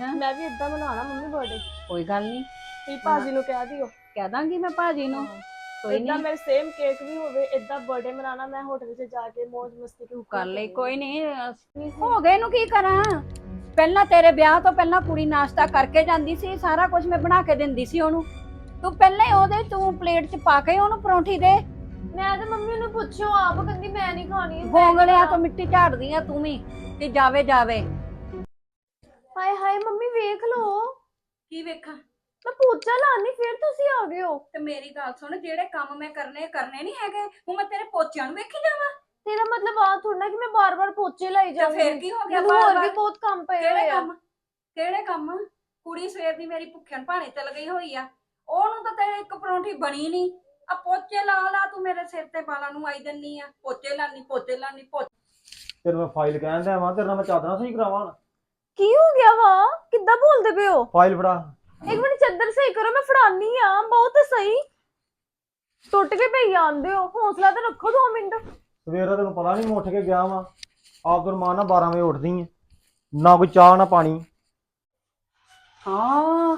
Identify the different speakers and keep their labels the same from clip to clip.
Speaker 1: ਹੈਂ?
Speaker 2: ਮੈਂ ਵੀ ਇਦਾਂ ਮਨਾਉਣਾ ਮੰਮੀ ਬਰਥਡੇ
Speaker 1: ਕੋਈ ਗੱਲ ਨਹੀਂ।
Speaker 2: ਤੇ ਭਾਜੀ ਨੂੰ ਕਹਿ ਦਿਓ।
Speaker 1: ਕਹਿ ਦਾਂਗੀ ਮੈਂ ਭਾਜੀ ਨੂੰ। ਕੋਈ
Speaker 2: ਇਦਾਂ
Speaker 1: ਨਹੀਂ।
Speaker 2: ਮੇਰੇ ਸੇਮ ਕੇਕ ਵੀ ਹੋਵੇ ਇਦਾਂ ਬਰਥਡੇ ਮਨਾਉਣਾ ਮੈਂ ਹੋਟਲ 'ਚ ਜਾ ਕੇ ਮौज ਮਸਤੀ ਕੇ
Speaker 1: ਕਰ ਲਈ ਕੋਈ ਨਹੀਂ। ਹੋ ਗਏ ਨੂੰ ਕੀ ਕਰਾਂ? ਪਹਿਲਾਂ ਤੇਰੇ ਵਿਆਹ ਤੋਂ ਪਹਿਲਾਂ ਕੁੜੀ ਨਾਸ਼ਤਾ ਕਰਕੇ ਜਾਂਦੀ ਸੀ ਸਾਰਾ ਕੁਝ ਮੈਂ ਬਣਾ ਕੇ ਦਿੰਦੀ ਸੀ ਉਹਨੂੰ। ਤੂੰ ਪਹਿਲਾਂ ਹੀ ਉਹਦੇ ਤੂੰ ਪਲੇਟ 'ਚ ਪਾ ਕੇ ਉਹਨੂੰ ਪਰੌਂਠੀ ਦੇ।
Speaker 2: ਮੈਂ ਤਾਂ ਮੰਮੀ ਨੂੰ ਪੁੱਛਿਓ ਆਪ ਕਹਿੰਦੀ ਮੈਂ ਨਹੀਂ ਖਾਣੀ।
Speaker 1: ਗੋਂਗਲਿਆਂ ਤੋਂ ਮਿੱਟੀ ਝਾੜਦੀ ਆ ਤੂੰ ਵੀ ਤੇ ਜਾਵੇ ਜਾਵੇ।
Speaker 2: ਹਾਏ ਹਾਏ ਮੰਮੀ ਵੇਖ ਲਓ।
Speaker 1: ਕੀ ਵੇਖਾਂ?
Speaker 2: ਮੈਂ ਪੋਚਾ ਲਾਣੀ ਫਿਰ ਤੁਸੀਂ ਆ ਗਏ ਹੋ।
Speaker 1: ਤੇ ਮੇਰੀ ਗੱਲ ਸੁਣ ਜਿਹੜੇ ਕੰਮ ਮੈਂ ਕਰਨੇ ਕਰਨੇ ਨਹੀਂ ਹੈਗੇ। ਹੁਣ ਮੈਂ ਤੇਰੇ ਪੋਚਿਆਂ ਨੂੰ ਵੇਖੀ ਜਾਵਾਂ।
Speaker 2: ਤੇਰਾ ਮਤਲਬ ਆ ਥੋੜਾ ਕਿ ਮੈਂ ਬਾਰ-ਬਾਰ ਪੋਚੇ ਲਾਈ
Speaker 1: ਤੇ
Speaker 2: ਜਾਵਾਂਗੀ
Speaker 1: ਫੇਰ ਕੀ ਹੋ ਗਿਆ?
Speaker 2: ਮੈਨੂੰ ਹੋਰ ਵੀ
Speaker 1: ਬਾਰ-ਬਾਰ?
Speaker 2: ਬਹੁਤ ਕੰਮ ਪਏ
Speaker 1: ਕਿਹੜੇ
Speaker 2: ਹੋਏ ਆ।
Speaker 1: ਕੰਮ? ਕਿਹੜੇ ਕੰਮ? ਕੁੜੀ ਸਵੇਰ ਦੀ ਮੇਰੀ ਭੁੱਖਣ ਭਾਣੇ ਚਲ ਗਈ ਹੋਈ ਆ। ਉਹਨੂੰ ਤਾਂ ਤੇਰੇ ਇੱਕ ਪਰੌਂਠੀ ਬਣੀ ਨਹੀਂ। ਆ ਪੋਚੇ ਲਾ ਲਾ ਤੂੰ ਮੇਰੇ ਸਿਰ ਤੇ ਬਾਲਾਂ ਨੂੰ ਆਈ ਜੰਨੀ ਆ। ਪੋਚੇ ਲਾਨੀ ਪੋਚੇ ਲਾਨੀ ਪੋਚੇ
Speaker 3: ਤੈਨੂੰ ਮੈਂ ਫਾਈਲ ਕਹਿਣ ਦਿਆ ਵਾਂ ਤੇਰੇ ਨਾਲ ਮੈਂ ਚਾਦਰਾਂ ਸਹੀ ਕਰਾਵਾਂ ਹੁਣ।
Speaker 2: ਕੀ ਹੋ ਗਿਆ ਵਾ? ਕਿੱਦਾਂ ਬੋਲਦੇ ਪਏ ਹੋ?
Speaker 3: ਫਾਈਲ ਫੜਾ।
Speaker 2: ਇੱਕ ਮਿੰਟ ਚੱਦਰ ਸਹੀ ਕਰੋ ਮੈਂ ਫੜਾਨੀ ਆ ਬਹੁਤ ਸਹੀ। ਟੁੱਟ ਕੇ ਪਈ ਆਂਦੇ ਹੋ। ਹੌਸਲਾ ਤਾਂ ਰੱਖੋ 2 ਮਿੰਟ।
Speaker 3: ਸਵੇਰ ਤੈਨੂੰ ਪਤਾ ਨਹੀਂ ਮੈਂ ਉੱਠ ਕੇ ਗਿਆ ਵਾਂ। ਆਪ ਮਾਂ ਨਾ 12 ਵਜੇ ਉੱਠਦੀ ਐ ਨਾ ਕੋਈ ਚਾਹ ਨਾ ਪਾਣੀ।
Speaker 1: ਹਾਂ।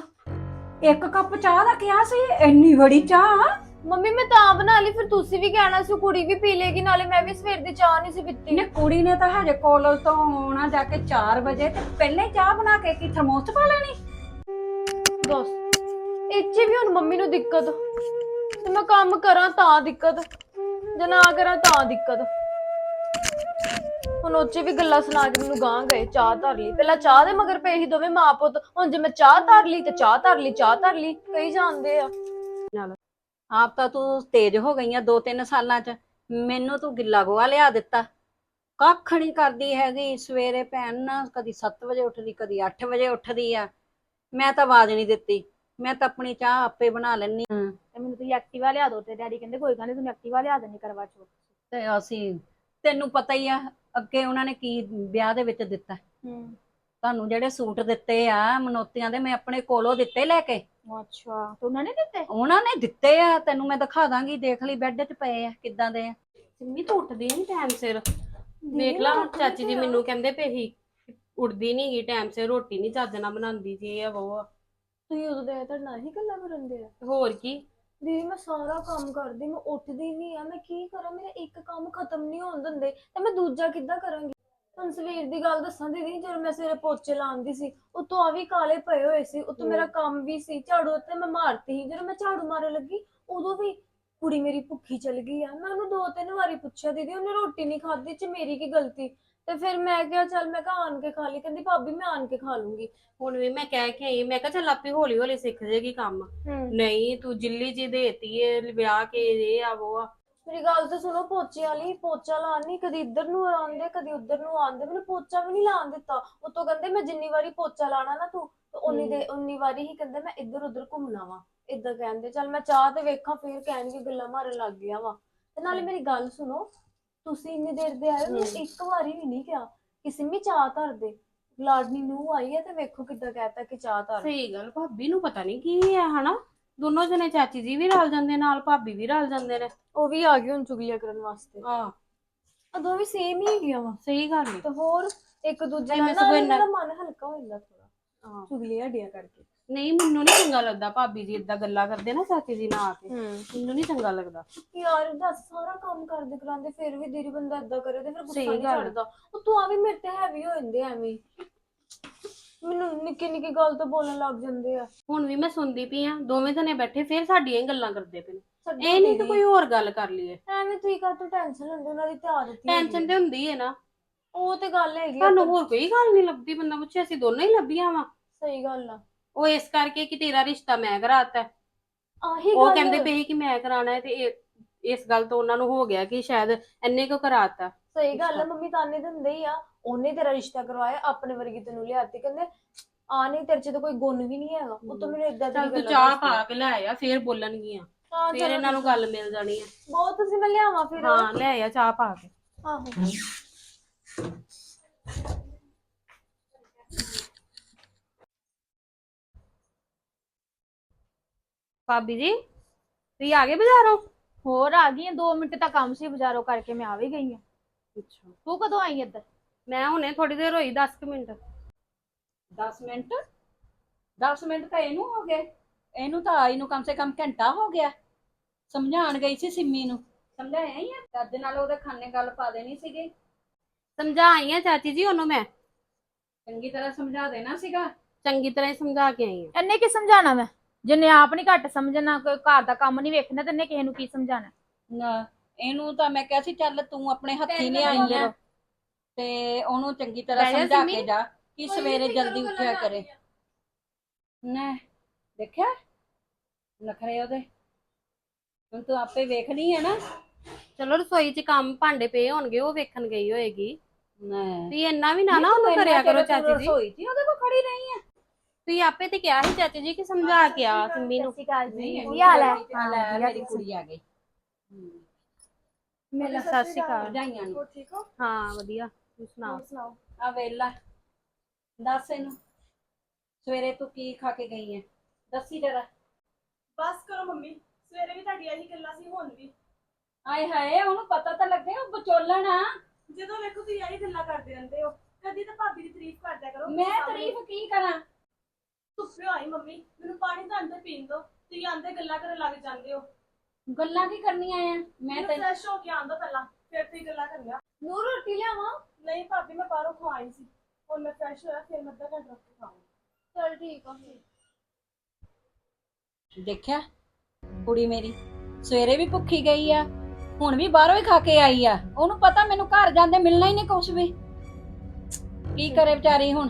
Speaker 1: ਇੱਕ ਕੱਪ ਚਾਹ ਦਾ ਕਿਹਾ ਸੀ ਇੰਨੀ ਬੜੀ ਚਾਹ।
Speaker 2: ਮੰਮੀ ਮੈਂ ਤਾਂ ਬਣਾ ਲਈ ਫਿਰ ਤੁਸੀਂ ਵੀ ਕਹਿਣਾ ਸੀ ਕੁੜੀ ਵੀ ਪੀ ਲੇਗੀ ਨਾਲੇ ਮੈਂ ਵੀ ਸਵੇਰ ਦੀ ਚਾਹ ਨਹੀਂ ਸੀ ਪੀਤੀ।
Speaker 1: ਨੇ ਕੁੜੀ ਨੇ ਤਾਂ ਹਜੇ ਕਾਲਜ ਤੋਂ ਆਉਣਾ ਜਾ ਕੇ 4 ਵਜੇ ਤੇ ਪਹਿਲੇ ਚਾਹ ਬਣਾ ਕੇ ਕੀ ਥਰਮੋਸ 'ਚ ਪਾ ਲੈਣੀ?
Speaker 2: ਬਸ ਇੱਥੇ ਵੀ ਹੁਣ ਮੰਮੀ ਨੂੰ ਦਿੱਕਤ। ਤੇ ਮੈਂ ਕੰਮ ਕਰਾਂ ਤਾਂ ਦਿੱਕਤ ਜੇ ਨਾ ਕਰਾਂ ਤਾਂ ਦਿੱਕਤ। ਹੁਣ ਉੱਚੇ ਵੀ ਗੱਲਾਂ ਸੁਣਾ ਕੇ ਮੈਨੂੰ ਗਾਂ ਗਏ ਚਾਹ ਧਰ ਲਈ। ਪਹਿਲਾਂ ਚਾਹ ਦੇ ਮਗਰ ਪਏ ਸੀ ਦੋਵੇਂ ਮਾਂ ਪੁੱਤ ਹੁਣ ਜੇ ਮੈਂ ਚਾਹ ਧਰ ਲਈ ਤੇ ਚਾਹ ਧਰ ਲਈ ਚਾਹ ਧਰ ਲਈ ਕਈ ਜਾਂਦੇ ਆ।
Speaker 1: ਆਪ ਤਾਂ ਤੂੰ ਤੇਜ਼ ਹੋ ਗਈਆਂ 2-3 ਸਾਲਾਂ 'ਚ। ਮੈਨੂੰ ਤੂੰ ਗਿੱਲਾ ਗੋਆ ਲਿਆ ਦਿੱਤਾ। ਕੱਖ ਨਹੀਂ ਕਰਦੀ ਹੈਗੀ। ਸਵੇਰੇ ਭੈਣ ਨਾ ਕਦੀ 7 ਵਜੇ ਉੱਠਦੀ ਕਦੀ 8 ਵਜੇ ਉੱਠਦੀ ਆ। ਮੈਂ ਤਾਂ ਆਵਾਜ਼ ਨਹੀਂ ਦਿੱਤੀ। ਮੈਂ ਤਾਂ ਆਪਣੀ ਚਾਹ ਆਪੇ ਬਣਾ ਲੈਣੀ
Speaker 2: ਤੇ ਮੈਨੂੰ ਤੁਸੀਂ ਐਕਟਿਵਾ ਲਿਆ ਦਿਓ। ਤੇ ਡੈਡੀ ਕਹਿੰਦੇ ਕੋਈ ਗੱਲ ਨਹੀਂ ਤੁਹਾਨੂੰ ਐਕਟਿਵਾ ਲਿਆ ਦੇਣੀ ਕਰਵਾ ਚੌਥ
Speaker 1: ਤੇ ਅਸੀਂ ਤੈਨੂੰ ਪਤਾ ਹੀ ਆ ਅੱਗੇ ਉਹਨਾਂ ਨੇ ਕੀ ਵਿਆਹ ਦੇ ਵਿੱਚ ਦਿੱਤਾ।
Speaker 2: ਹੂੰ।
Speaker 1: ਤੁਹਾਨੂੰ ਜਿਹੜੇ ਸੂਟ ਦਿੱਤੇ ਆ ਮਨੋਤੀਆਂ ਦੇ ਮੈਂ ਆਪਣੇ ਕੋਲੋਂ ਦਿੱਤੇ ਲੈ ਕੇ।
Speaker 2: ਅੱਛਾ ਤੇ ਉਹਨਾਂ ਨੇ ਦਿੱਤੇ?
Speaker 1: ਉਹਨਾਂ ਨੇ ਦਿੱਤੇ ਆ ਤੈਨੂੰ ਮੈਂ ਦਿਖਾ ਦਾਂਗੀ ਦੇਖ ਲਈ ਬੈੱਡ 'ਚ ਪਏ ਆ ਕਿੱਦਾਂ ਦੇ ਆ।
Speaker 4: ਸਿੰਮੀ ਤੂੰ ਉੱਠਦੀ ਨਹੀਂ ਟਾਈਮ ਸਿਰ। ਵੇਖ ਲਾ ਹੁਣ ਚਾਚੀ ਜੀ ਮੈਨੂੰ ਕਹਿੰਦੇ ਪਏ ਸੀ ਉੱਠਦੀ ਨਹੀਂ ਗਈ ਟਾਈਮ ਸਿਰ ਰੋਟੀ ਨਹੀਂ ਚੱਜ ਨਾਲ ਬਣਾਉਂਦੀ ਜੀ ਇਹ ਉਹ ਆ।
Speaker 2: ਤੁਸੀਂ ਉਦੋਂ ਦੇ ਤੁਹਾਡੇ ਨਾਲ ਹੀ ਗੱਲਾਂ ਕਰਨ ਦੇ ਆ।
Speaker 4: ਹੋਰ ਕੀ?
Speaker 2: ਦੀਦੀ ਮੈਂ ਸਾਰਾ ਕੰਮ ਕਰਦੀ ਮੈਂ ਉੱਠਦੀ ਨਹੀਂ ਆ ਮੈਂ ਕੀ ਕਰਾਂ? ਮੇਰਾ ਇੱਕ ਕੰਮ ਖਤਮ ਨਹੀਂ ਹੋਣ ਦਿੰਦੇ ਤੇ ਮੈਂ ਦੂਜਾ ਕਿੱਦਾਂ ਕਰਾਂਗੀ? ਹੁਣ ਸਵੇਰ ਦੀ ਗੱਲ ਦੱਸਾਂ ਦੀਦੀ ਜਦੋਂ ਮੈਂ ਸਵੇਰੇ ਪੋਚੇ ਲਾਉਂਦੀ ਸੀ ਉਤੋਂ ਆ ਵੀ ਕਾਲੇ ਪਏ ਹੋਏ ਸੀ ਉਤੋਂ ਮੇਰਾ ਕੰਮ ਵੀ ਸੀ ਝਾੜੂ ਤੇ ਮੈਂ ਮਾਰਤੀ ਸੀ ਜਦੋਂ ਮੈਂ ਝਾੜੂ ਮਾਰਨ ਲੱਗੀ ਉਦੋਂ ਵੀ ਕੁੜੀ ਮੇਰੀ ਭੁੱਖੀ ਚਲ ਗਈ ਆ। ਮੈਂ ਉਹਨੂੰ ਦੋ ਤਿੰਨ ਵਾਰੀ ਪੁੱਛਿਆ ਦੀਦੀ ਉਹਨੇ ਰੋਟੀ ਨਹੀਂ ਖਾਧੀ ਚ ਮੇਰੀ ਕੀ ਗਲਤੀ? ਤੇ ਫਿਰ ਮੈਂ ਕਿਹਾ ਚੱਲ ਮੈਂ ਕਿਹਾ ਆਣ ਕੇ ਖਾ ਲਈ। ਕਹਿੰਦੀ ਭਾਬੀ ਮੈਂ ਆਣ ਕੇ ਖਾ ਲੂੰਗੀ।
Speaker 4: ਹੁਣ ਵੀ ਮੈਂ ਕਹਿ ਕੇ ਆਈ ਮੈਂ ਕਿਹਾ ਚੱਲ ਆਪੇ ਹੌਲੀ ਹੌਲੀ ਸਿੱਖ ਜੇਗੀ ਕੰਮ। ਨਹੀਂ ਤੂੰ ਜਿੱਲੀ ਜੀ ਦੇਤੀ ਏ ਵਿਆਹ ਕੇ ਇਹ ਆ ਉਹ ਆ।
Speaker 2: ਮੇਰੀ ਗੱਲ ਤਾਂ ਸੁਣੋ ਪੋਚੇ ਵਾਲੀ ਪੋਚਾ ਲਾਣੀ ਕਦੀ ਇੱਧਰ ਨੂੰ ਆਉਂਦੇ ਕਦੀ ਉੱਧਰ ਨੂੰ ਆਉਂਦੇ। ਮੈਨੂੰ ਪੋਚਾ ਵੀ ਨਹੀਂ ਲਾਉਣ ਦਿੱਤਾ। ਉਤੋਂ ਕਹਿੰਦੇ ਮੈਂ ਜਿੰਨੀ ਵਾਰੀ ਪੋਚਾ ਲਾਣਾ ਨਾ ਤੂੰ ਤੇ ਉਨੀ ਦੇ ਉਨੀ ਵਾਰੀ ਹੀ ਕਹਿੰਦੇ ਮੈਂ ਇੱਧਰ ਉੱਧਰ ਘੁੰਮਣਾ ਵਾ। ਇਦਾਂ ਕਹਿੰਦੇ ਚੱਲ ਮੈਂ ਚਾਹ ਤੇ ਵੇਖਾਂ ਫੇਰ ਕਹਿਣਗੇ ਗੱਲਾਂ ਮਾਰਨ ਲੱਗ ਗਿਆ ਵਾ। ਤੇ ਨਾਲੇ ਮੇਰੀ ਗੱਲ ਸੁਣੋ ਤੁਸੀਂ ਇੰਨੀ ਦੇਰ ਦੇ ਆਏ ਹੋ ਮੈਨੂੰ ਇੱਕ ਵਾਰੀ ਵੀ ਨਹੀਂ ਕਿਹਾ ਕਿ ਸਿੰਮੀ ਚਾਹ ਧਰ ਦੇ। ਲਾਡਨੀ ਨੂੰ ਆਈ ਹੈ ਤੇ ਵੇਖੋ ਕਿੱਦਾਂ ਕਹਿਤਾ ਕਿ ਚਾਹ ਧਰ
Speaker 4: ਸਹੀ ਗੱਲ ਭਾਬੀ ਨੂੰ ਪਤਾ ਨਹੀਂ ਕੀ ਆ ਹਨਾ? ਦੋਨੋਂ ਜਣੇ ਚਾਚੀ ਜੀ ਵੀ ਰਲ ਜਾਂਦੇ ਨਾਲ ਭਾਬੀ ਵੀ ਰਲ ਜਾਂਦੇ ਨੇ।
Speaker 2: ਉਹ ਵੀ ਆ ਗਈ ਹੁਣ ਚੁਗਲੀਆਂ ਕਰਨ ਵਾਸਤੇ।
Speaker 4: ਆ
Speaker 2: ਆ ਦੋਵੇਂ ਸੇਮ ਹੀ ਹੈਗੀਆਂ ਵਾ।
Speaker 4: ਸਹੀ ਗੱਲ ਏ।
Speaker 2: ਤੇ ਹੋਰ ਇੱਕ ਦੂਜੇ ਨਾਲ ਨਾ ਮਨ ਹਲਕਾ ਹੋ ਜਾਂਦਾ ਥੋੜਾ
Speaker 4: ਹਾਂ।
Speaker 2: ਚੁਗਲੀਆਂ ਡੀਆਂ ਕਰਕੇ।
Speaker 4: ਨਹੀਂ ਮੈਨੂੰ ਨਹੀਂ ਚੰਗਾ ਲੱਗਦਾ ਭਾਬੀ ਜੀ ਇਦਾਂ ਗੱਲਾਂ ਕਰਦੇ ਨਾ ਚਾਚੀ ਜੀ ਨਾਲ ਆ ਕੇ।
Speaker 2: ਹੂੰ।
Speaker 4: ਮੈਨੂੰ ਨਹੀਂ ਚੰਗਾ ਲੱਗਦਾ।
Speaker 2: ਯਾਰ ਦੱਸ ਸਾਰਾ ਕੰਮ ਕਰਦੇ ਕਰਾਂਦੇ ਫਿਰ ਵੀ ਦੀਦੀ ਬੰਦਾ ਏਦਾਂ ਕਰੇ ਤੇ ਫਿਰ ਗੁੱਸਾ ਨਹੀਂ। ਚੜਦਾ। ਉਹ ਤੂੰ ਆ ਵੀ ਮੇਰੇ ਤੇ ਹੈਵੀ ਹੋ ਜਾਂਦੇ ਐਵੇਂ ਹੀ। ਮੈਨੂੰ ਨਿੱਕੀ ਨਿੱਕੀ ਗੱਲ ਤੋਂ ਬੋਲਣ ਲੱਗ ਜਾਂਦੇ ਆ।
Speaker 4: ਹੁਣ ਵੀ ਮੈਂ ਸੁਣਦੀ ਪਈ ਆ ਦੋਵੇਂ ਜਣੇ ਬੈਠੇ ਫੇਰ ਸਾਡੀਆਂ ਹੀ ਗੱਲਾਂ ਕਰਦੇ ਪਏ ਨੇ। ਇਹ ਨਹੀਂ ਕਿ
Speaker 2: ਦੀਦੀ।
Speaker 4: ਕੋਈ ਹੋਰ ਗੱਲ ਕਰ ਲਈਏ।
Speaker 2: ਐਵੇਂ ਤੁਸੀਂ ਕਾ ਤੂੰ ਟੈਨਸ਼ਨ ਲੈਂਦੇ ਉਹਨਾਂ ਦੀ ਤਿਆਰ ਦਿੱਤੀ
Speaker 4: ਟੈਨਸ਼ਨ ਤੇ ਹੁੰਦੀ ਹੈ ਨਾ।
Speaker 2: ਉਹ ਤੇ ਗੱਲ ਹੈਗੀ ਆ,
Speaker 4: ਤੁਹਾਨੂੰ ਹੋਰ ਕੋਈ ਗੱਲ ਨਹੀਂ ਲੱਭਦੀ ਬੰਦਾ ਪੁੱਛੇ ਅਸੀਂ ਦੋਨੋਂ ਹੀ ਲੱਭੀਆਂ ਵਾ।
Speaker 2: ਸਹੀ ਗੱਲ ਆ।
Speaker 4: ਉਹ ਇਸ ਕਰਕੇ ਕਿ ਤੇਰਾ ਰਿਸ਼ਤਾ ਮੈਂ ਕਰਾਤਾ ਹੈ।
Speaker 2: ਆਹੀ
Speaker 4: ਉਹ
Speaker 2: ਗੱਲ
Speaker 4: ਕਹਿੰਦੇ ਪਏ ਸੀ ਕਿ ਮੈਂ ਕਰਾਣਾ ਹੈ ਤੇ ਇਹ- ਇਸ ਗੱਲ ਤੋਂ ਉਹਨਾਂ ਨੂੰ ਹੋ ਗਿਆ ਕਿ ਸ਼ਾਇਦ ਇੰਨੇ ਕੋ ਕਰਾਤਾ।
Speaker 2: ਸਹੀ ਗੱਲ ਆ ਮੰਮੀ ਤਾਨੇ ਦਿੰਦੇ ਹੀ ਆ। ਉਹਨੇ ਤੇਰਾ ਰਿਸ਼ਤਾ ਕਰਵਾਇਆ ਆਪਣੇ ਵਰਗੀ ਤੈਨੂੰ ਲਿਆਤੀ ਕਹਿੰਦੇ ਆ ਨਹੀਂ ਤੇਰੇ ਚ ਤਾਂ ਕੋਈ ਗੁਣ ਵੀ ਨਹੀਂ ਹੈਗਾ। ਉਹ ਤਾਂ ਮੈਨੂੰ ਇਦਾਂ ਦੀ
Speaker 4: ਚੱਲ ਤੂੰ ਚਾਹ। ਪਾ ਕੇ ਲੈ ਆ ਫੇਰ ਬੋਲਣਗੀਆਂ।
Speaker 2: ਹਾਂ
Speaker 4: ਫੇਰ ਇਹਨਾਂ ਨੂੰ ਗੱਲ ਮਿਲ ਜਾਣੀ ਹੈ
Speaker 2: ਬਹੁਤ ਤੁਸੀਂ ਮੈਂ ਲਿਆਵਾਂ ਫਿਰ
Speaker 4: ਹਾਂ ਲੈ ਆ ਚਾਹ ਪਾ ਕੇ।
Speaker 2: ਆਹੋ।
Speaker 4: ਭਾਬੀ ਜੀ ਤੁਸੀਂ ਆ ਗਏ ਬਾਜ਼ਾਰੋਂ?
Speaker 5: ਹੋਰ ਆ ਗਈ 2 ਮਿੰਟ ਦਾ ਕੰਮ ਸੀ ਬਾਜ਼ਾਰੋਂ ਕਰਕੇ ਮੈਂ ਆ ਵੀ ਗਈ ਆ।
Speaker 4: ਅੱਛਾ
Speaker 5: ਤੂੰ ਕਦੋਂ ਆਈ ਇੱਧਰ?
Speaker 4: ਮੈਂ ਹੁਣੇ ਥੋੜੀ ਦੇਰ ਹੋਈ 10 ਕੁ ਮਿੰਟ।
Speaker 1: 10 ਮਿੰਟ? 10 ਮਿੰਟ ਤਾਂ ਇਹਨੂੰ ਹੋ ਗਏ। ਇਹਨੂੰ ਤਾਂ ਆਈ ਨੂੰ ਕਮ ਸੇ ਕਮ ਘੰਟਾ ਹੋ ਗਿਆ। ਸਮਝਾਉਣ ਗਈ ਸੀ ਸਿੰਮੀ ਨੂੰ। ਸਮਝਾਇਆ ਹੀ ਆ? ਚੱਜ ਨਾਲ ਉਹਦੇ ਖਾਨੇ ਗੱਲ ਪਾ ਦੇਣੀ ਸੀਗੀ।
Speaker 4: ਸਮਝਾਈ ਆ ਚਾਚੀ ਜੀ ਉਹਨੂੰ ਮੈਂ।
Speaker 1: ਚੰਗੀ ਤਰ੍ਹਾਂ ਸਮਝਾ ਦੇਣਾ ਸੀਗਾ।
Speaker 4: ਚੰਗੀ ਤਰ੍ਹਾਂ ਹੀ ਸਮਝਾ ਕੇ ਆਈ ਆ।
Speaker 5: ਇਹਨੇ ਕੀ ਸਮਝਾਣਾ ਮੈਂ? ਜਿੰਨੇ ਆਪ ਨਹੀਂ ਘੱਟ ਸਮਝਣਾ ਕੋਈ ਘਰ ਦਾ ਕੰਮ ਨਹੀਂ ਵੇਖਣਾ ਤੇ ਇਹਨੇ ਕਿਸੇ ਨੂੰ ਕੀ ਸਮਝਾਣਾ
Speaker 1: ਨਾ ਇਹਨੂੰ ਤਾਂ ਮੈਂ ਕਿਹਾ ਸੀ ਚੱਲ ਤੂੰ ਆਪਣੇ ਹੱਥੀ ਨੇ ਆਈ ਆ ਤੇ ਉਹਨੂੰ ਚੰਗੀ ਤਰ੍ਹਾਂ
Speaker 4: ਬਹਿ ਜਾ
Speaker 1: ਸਮਝਾ
Speaker 4: ਸਿੰਮੀ।
Speaker 1: ਕੇ ਜਾ ਕਿ ਸਵੇਰੇ ਜਲਦੀ ਉੱਠਿਆ ਕਰੇ ਨਾ ਦੇਖਿਆ? ਨਖਰੇ ਉਹਦੇ। ਹੁਣ ਤੂੰ ਆਪੇ ਵੇਖਣੀ ਹੈ ਨਾ।
Speaker 4: ਚਲੋ ਰਸੋਈ 'ਚ ਕੰਮ ਭਾਂਡੇ ਪਏ ਹੋਣਗੇ ਉਹ ਵੇਖਣ ਗਈ ਹੋਏਗੀ।
Speaker 1: ਨਾ।
Speaker 4: ਤੁਸੀਂ ਇੰਨਾ ਵੀ ਨਾ ਨਾ ਉਹਨੂੰ ਕਰਿਆ ਕਰੋ ਚਾਚੀ ਜੀ।
Speaker 1: ਰਸੋਈ ਸੀ ਉਹਦੇ ਕੋਲ ਖੜੀ ਰਹੀ ਹੈ।
Speaker 4: ਤੁਸੀਂ ਆਪੇ ਤੇ ਕਿਹਾ ਸੀ ਚਾਚੀ ਜੀ ਕਿ ਸਮਝਾ ਕੇ ਆ ਸਿੰਮੀ ਨੂੰ।
Speaker 5: ਸਤਿ ਸ਼੍ਰੀ ਅਕਾਲ
Speaker 1: ਨਹੀਂ
Speaker 5: ਜੀ ਕੀ ਹਾਲ ਹੈ?
Speaker 1: ਹਾਂ ਲੈ, ਮੇਰੀ ਕੁੜੀ ਆ ਗਈ।
Speaker 4: ਮੇਲਾ ਸਤਿ ਸ਼੍ਰੀ ਅਕਾਲ।
Speaker 1: ਭਰਜਾਈਆਂ ਨੂੰ।
Speaker 2: ਠੀਕ ਹੋ?
Speaker 4: ਹਾਂ ਵਧੀਆ। ਤੂੰ ਸੁਣਾ
Speaker 2: ਸੁਣਾਓ?
Speaker 1: ਆ ਵੇਲਾ। ਦੱਸ ਇਹਨੂੰ। ਸਵੇਰੇ ਤੂੰ ਕੀ ਖਾ ਕੇ ਗਈ ਹੈ ਦੱਸੀ ਜਰਾ।
Speaker 6: ਬਸ ਕਰੋ ਮੰਮੀ। ਸਵੇਰੇ ਵੀ ਤੁਹਾਡੀ ਇਹੀ ਗੱਲਾਂ ਸੀ ਹੁਣ ਵੀ।
Speaker 1: ਆਏ ਹਾਏ ਉਹਨੂੰ ਪਤਾ ਤਾਂ ਲੱਗੇ ਉਹ ਵਿਚੋਲਣ ਆ।
Speaker 6: ਜਦੋਂ ਵੇਖੋ ਤੁਸੀਂ ਇਹੀ ਗੱਲਾਂ ਕਰਦੇ ਰਹਿੰਦੇ ਹੋ ਕਦੀ ਤਾਂ ਭਾਬੀ ਦੀ ਤਾਰੀਫ ਕਰਦਿਆ ਕਰੋ
Speaker 1: ਮੈਂ ਤਾਰੀਫ ਕੀ ਕਰਾਂ?
Speaker 6: ਧੁੱਪੇ ਆਈ ਮੰਮੀ ਮੈਨੂੰ ਪਾਣੀ ਤਾਂ ਅੰਦਰ ਪੀਣ ਦਿਓ ਤੁਸੀਂ ਆਂਦੇ ਗੱਲਾਂ ਕਰਨ ਲੱਗ ਜਾਂਦੇ ਹੋ।
Speaker 1: ਗੱਲਾਂ ਕੀ ਕਰਨੀਆਂ ਆ? ਮੈਂ
Speaker 6: ਮੈਨੂੰ
Speaker 1: ਤੇ
Speaker 6: ਫਰੈਸ਼ ਹੋ ਕੇ ਆਂਦਾ ਪਹਿਲਾਂ ਫਿਰ ਤੁਸੀਂ ਗੱਲਾਂ ਕਰਨੀਆਂ
Speaker 2: ਨੂਰ ਰੋਟੀ ਲਿਆਵਾਂ?
Speaker 6: ਨਹੀਂ ਭਾਬੀ ਮੈਂ ਬਾਹਰੋਂ ਖਵਾਈ ਸੀ। ਹੁਣ ਮੈਂ ਫਰੈਸ਼ ਹੋਇਆ ਫਿਰ ਮੈਂ ਅੱਧਾ ਘੰਟਾ ਰੁਕ ਕੇ ਖਾਵਾਂਗੀ।
Speaker 2: ਚਲ ਠੀਕ ਆ
Speaker 1: ਦੇਖਿਆ? ਕੁੜੀ ਮੇਰੀ ਸਵੇਰੇ ਵੀ ਭੁੱਖੀ ਗਈ ਆ ਹੁਣ ਵੀ ਬਾਹਰੋਂ ਹੀ ਖਾ ਕੇ ਆਈ ਆ। ਉਹਨੂੰ ਪਤਾ ਮੈਨੂੰ ਘਰ ਜਾਂਦੇ ਮਿਲਣਾ ਹੀ ਨਹੀਂ ਕੁਛ ਵੀ। ਕੀ ਕਰੇ ਵਿਚਾਰੀ ਹੁਣ?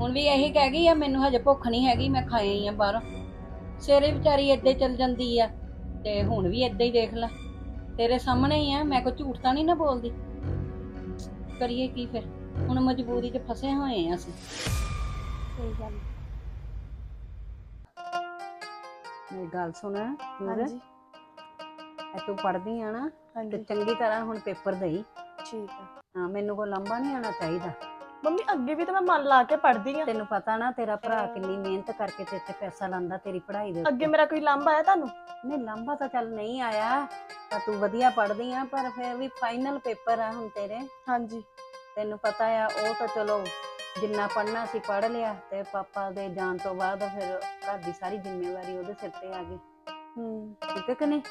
Speaker 1: ਹੁਣ ਵੀ ਇਹੀ ਕਹਿ ਗਈ ਆ ਮੈਨੂੰ ਹਜੇ ਭੁੱਖ ਨਹੀਂ ਹੈਗੀ ਮੈਂ ਹੀ ਆ ਬਾਹਰੋਂ। ਸਵੇਰੇ ਵਿਚਾਰੀ ਹੀ ਚੱਲ ਜਾਂਦੀ ਆ। ਤੇ ਹੁਣ ਵੀ ਏਦਾਂ ਹੀ ਦੇਖ ਲੈ। ਤੇਰੇ ਸਾਹਮਣੇ ਹੀ ਆ ਮੈਂ ਕੋਈ ਝੂਠ ਤਾਂ ਨਹੀਂ ਨਾ ਬੋਲਦੀ। ਕਰੀਏ ਕੀ ਫਿਰ? ਹੁਣ ਮਜਬੂਰੀ 'ਚ ਫਸੇ ਹੋਏ ਆ ਅਸੀਂ।
Speaker 4: ਸਹੀ ਗੱਲ
Speaker 1: ਮੇਰੀ ਗੱਲ ਸੁਣ ਨੂਰ।
Speaker 6: ਹਾਂਜੀ।
Speaker 1: ਇਹ ਤੂੰ ਪੜ੍ਹਦੀ ਆ ਨਾ ਤੇ
Speaker 6: ਹਾਂਜੀ।
Speaker 1: ਚੰਗੀ ਤਰ੍ਹਾਂ ਹੁਣ ਪੇਪਰ ਦੇਈ।
Speaker 6: ਠੀਕ ਹੈ
Speaker 1: ਹਾਂ ਮੈਨੂੰ ਕੋਈ ਲੰਬਾ ਨਹੀਂ ਆਣਾ ਚਾਹੀਦਾ।
Speaker 6: ਮੰਮੀ ਅੱਗੇ ਵੀ ਤਾਂ ਮੈਂ ਮਨ ਲਾ ਕੇ ਪੜ੍ਹਦੀ ਆ।
Speaker 1: ਤੈਨੂੰ ਪਤਾ ਨਾ ਤੇਰਾ ਭਰਾ ਕਿੰਨੀ ਮਿਹਨਤ ਕਰਕੇ ਤੇਰੇ ਤੇ ਪੈਸਾ ਲਾਂਦਾ ਤੇਰੀ ਪੜ੍ਹਾਈ ਦੇ ਉੱਤੇ।
Speaker 6: ਅੱਗੇ ਮੇਰਾ ਕੋਈ ਲਾਂਭਾ ਆਇਆ ਤੁਹਾਨੂੰ?
Speaker 1: ਨਹੀਂ ਲੰਬਾ ਤਾਂ ਚੱਲ ਨਹੀਂ ਆਇਆ। ਤਾਂ ਤੂੰ ਵਧੀਆ ਪੜ੍ਹਦੀ ਆ ਪਰ ਫਿਰ ਵੀ ਫਾਈਨਲ ਪੇਪਰ ਆ ਹੁਣ ਤੇਰੇ।
Speaker 6: ਹਾਂਜੀ।
Speaker 1: ਤੈਨੂੰ ਪਤਾ ਆ ਉਹ ਤਾਂ ਚਲੋ ਜਿੰਨਾ ਪੜ੍ਹਨਾ ਸੀ ਪੜ੍ਹ ਲਿਆ ਤੇ ਪਾਪਾ ਦੇ ਜਾਣ ਤੋਂ ਬਾਅਦ ਫਿਰ ਘਰ ਦੀ ਸਾਰੀ ਜ਼ਿੰਮੇਵਾਰੀ ਉਹਦੇ ਸਿਰ ਤੇ ਆ ਗਈ।
Speaker 6: ਹੂੰ।
Speaker 1: ਠੀਕ ਹੈ ਕਿ ਨਹੀਂ?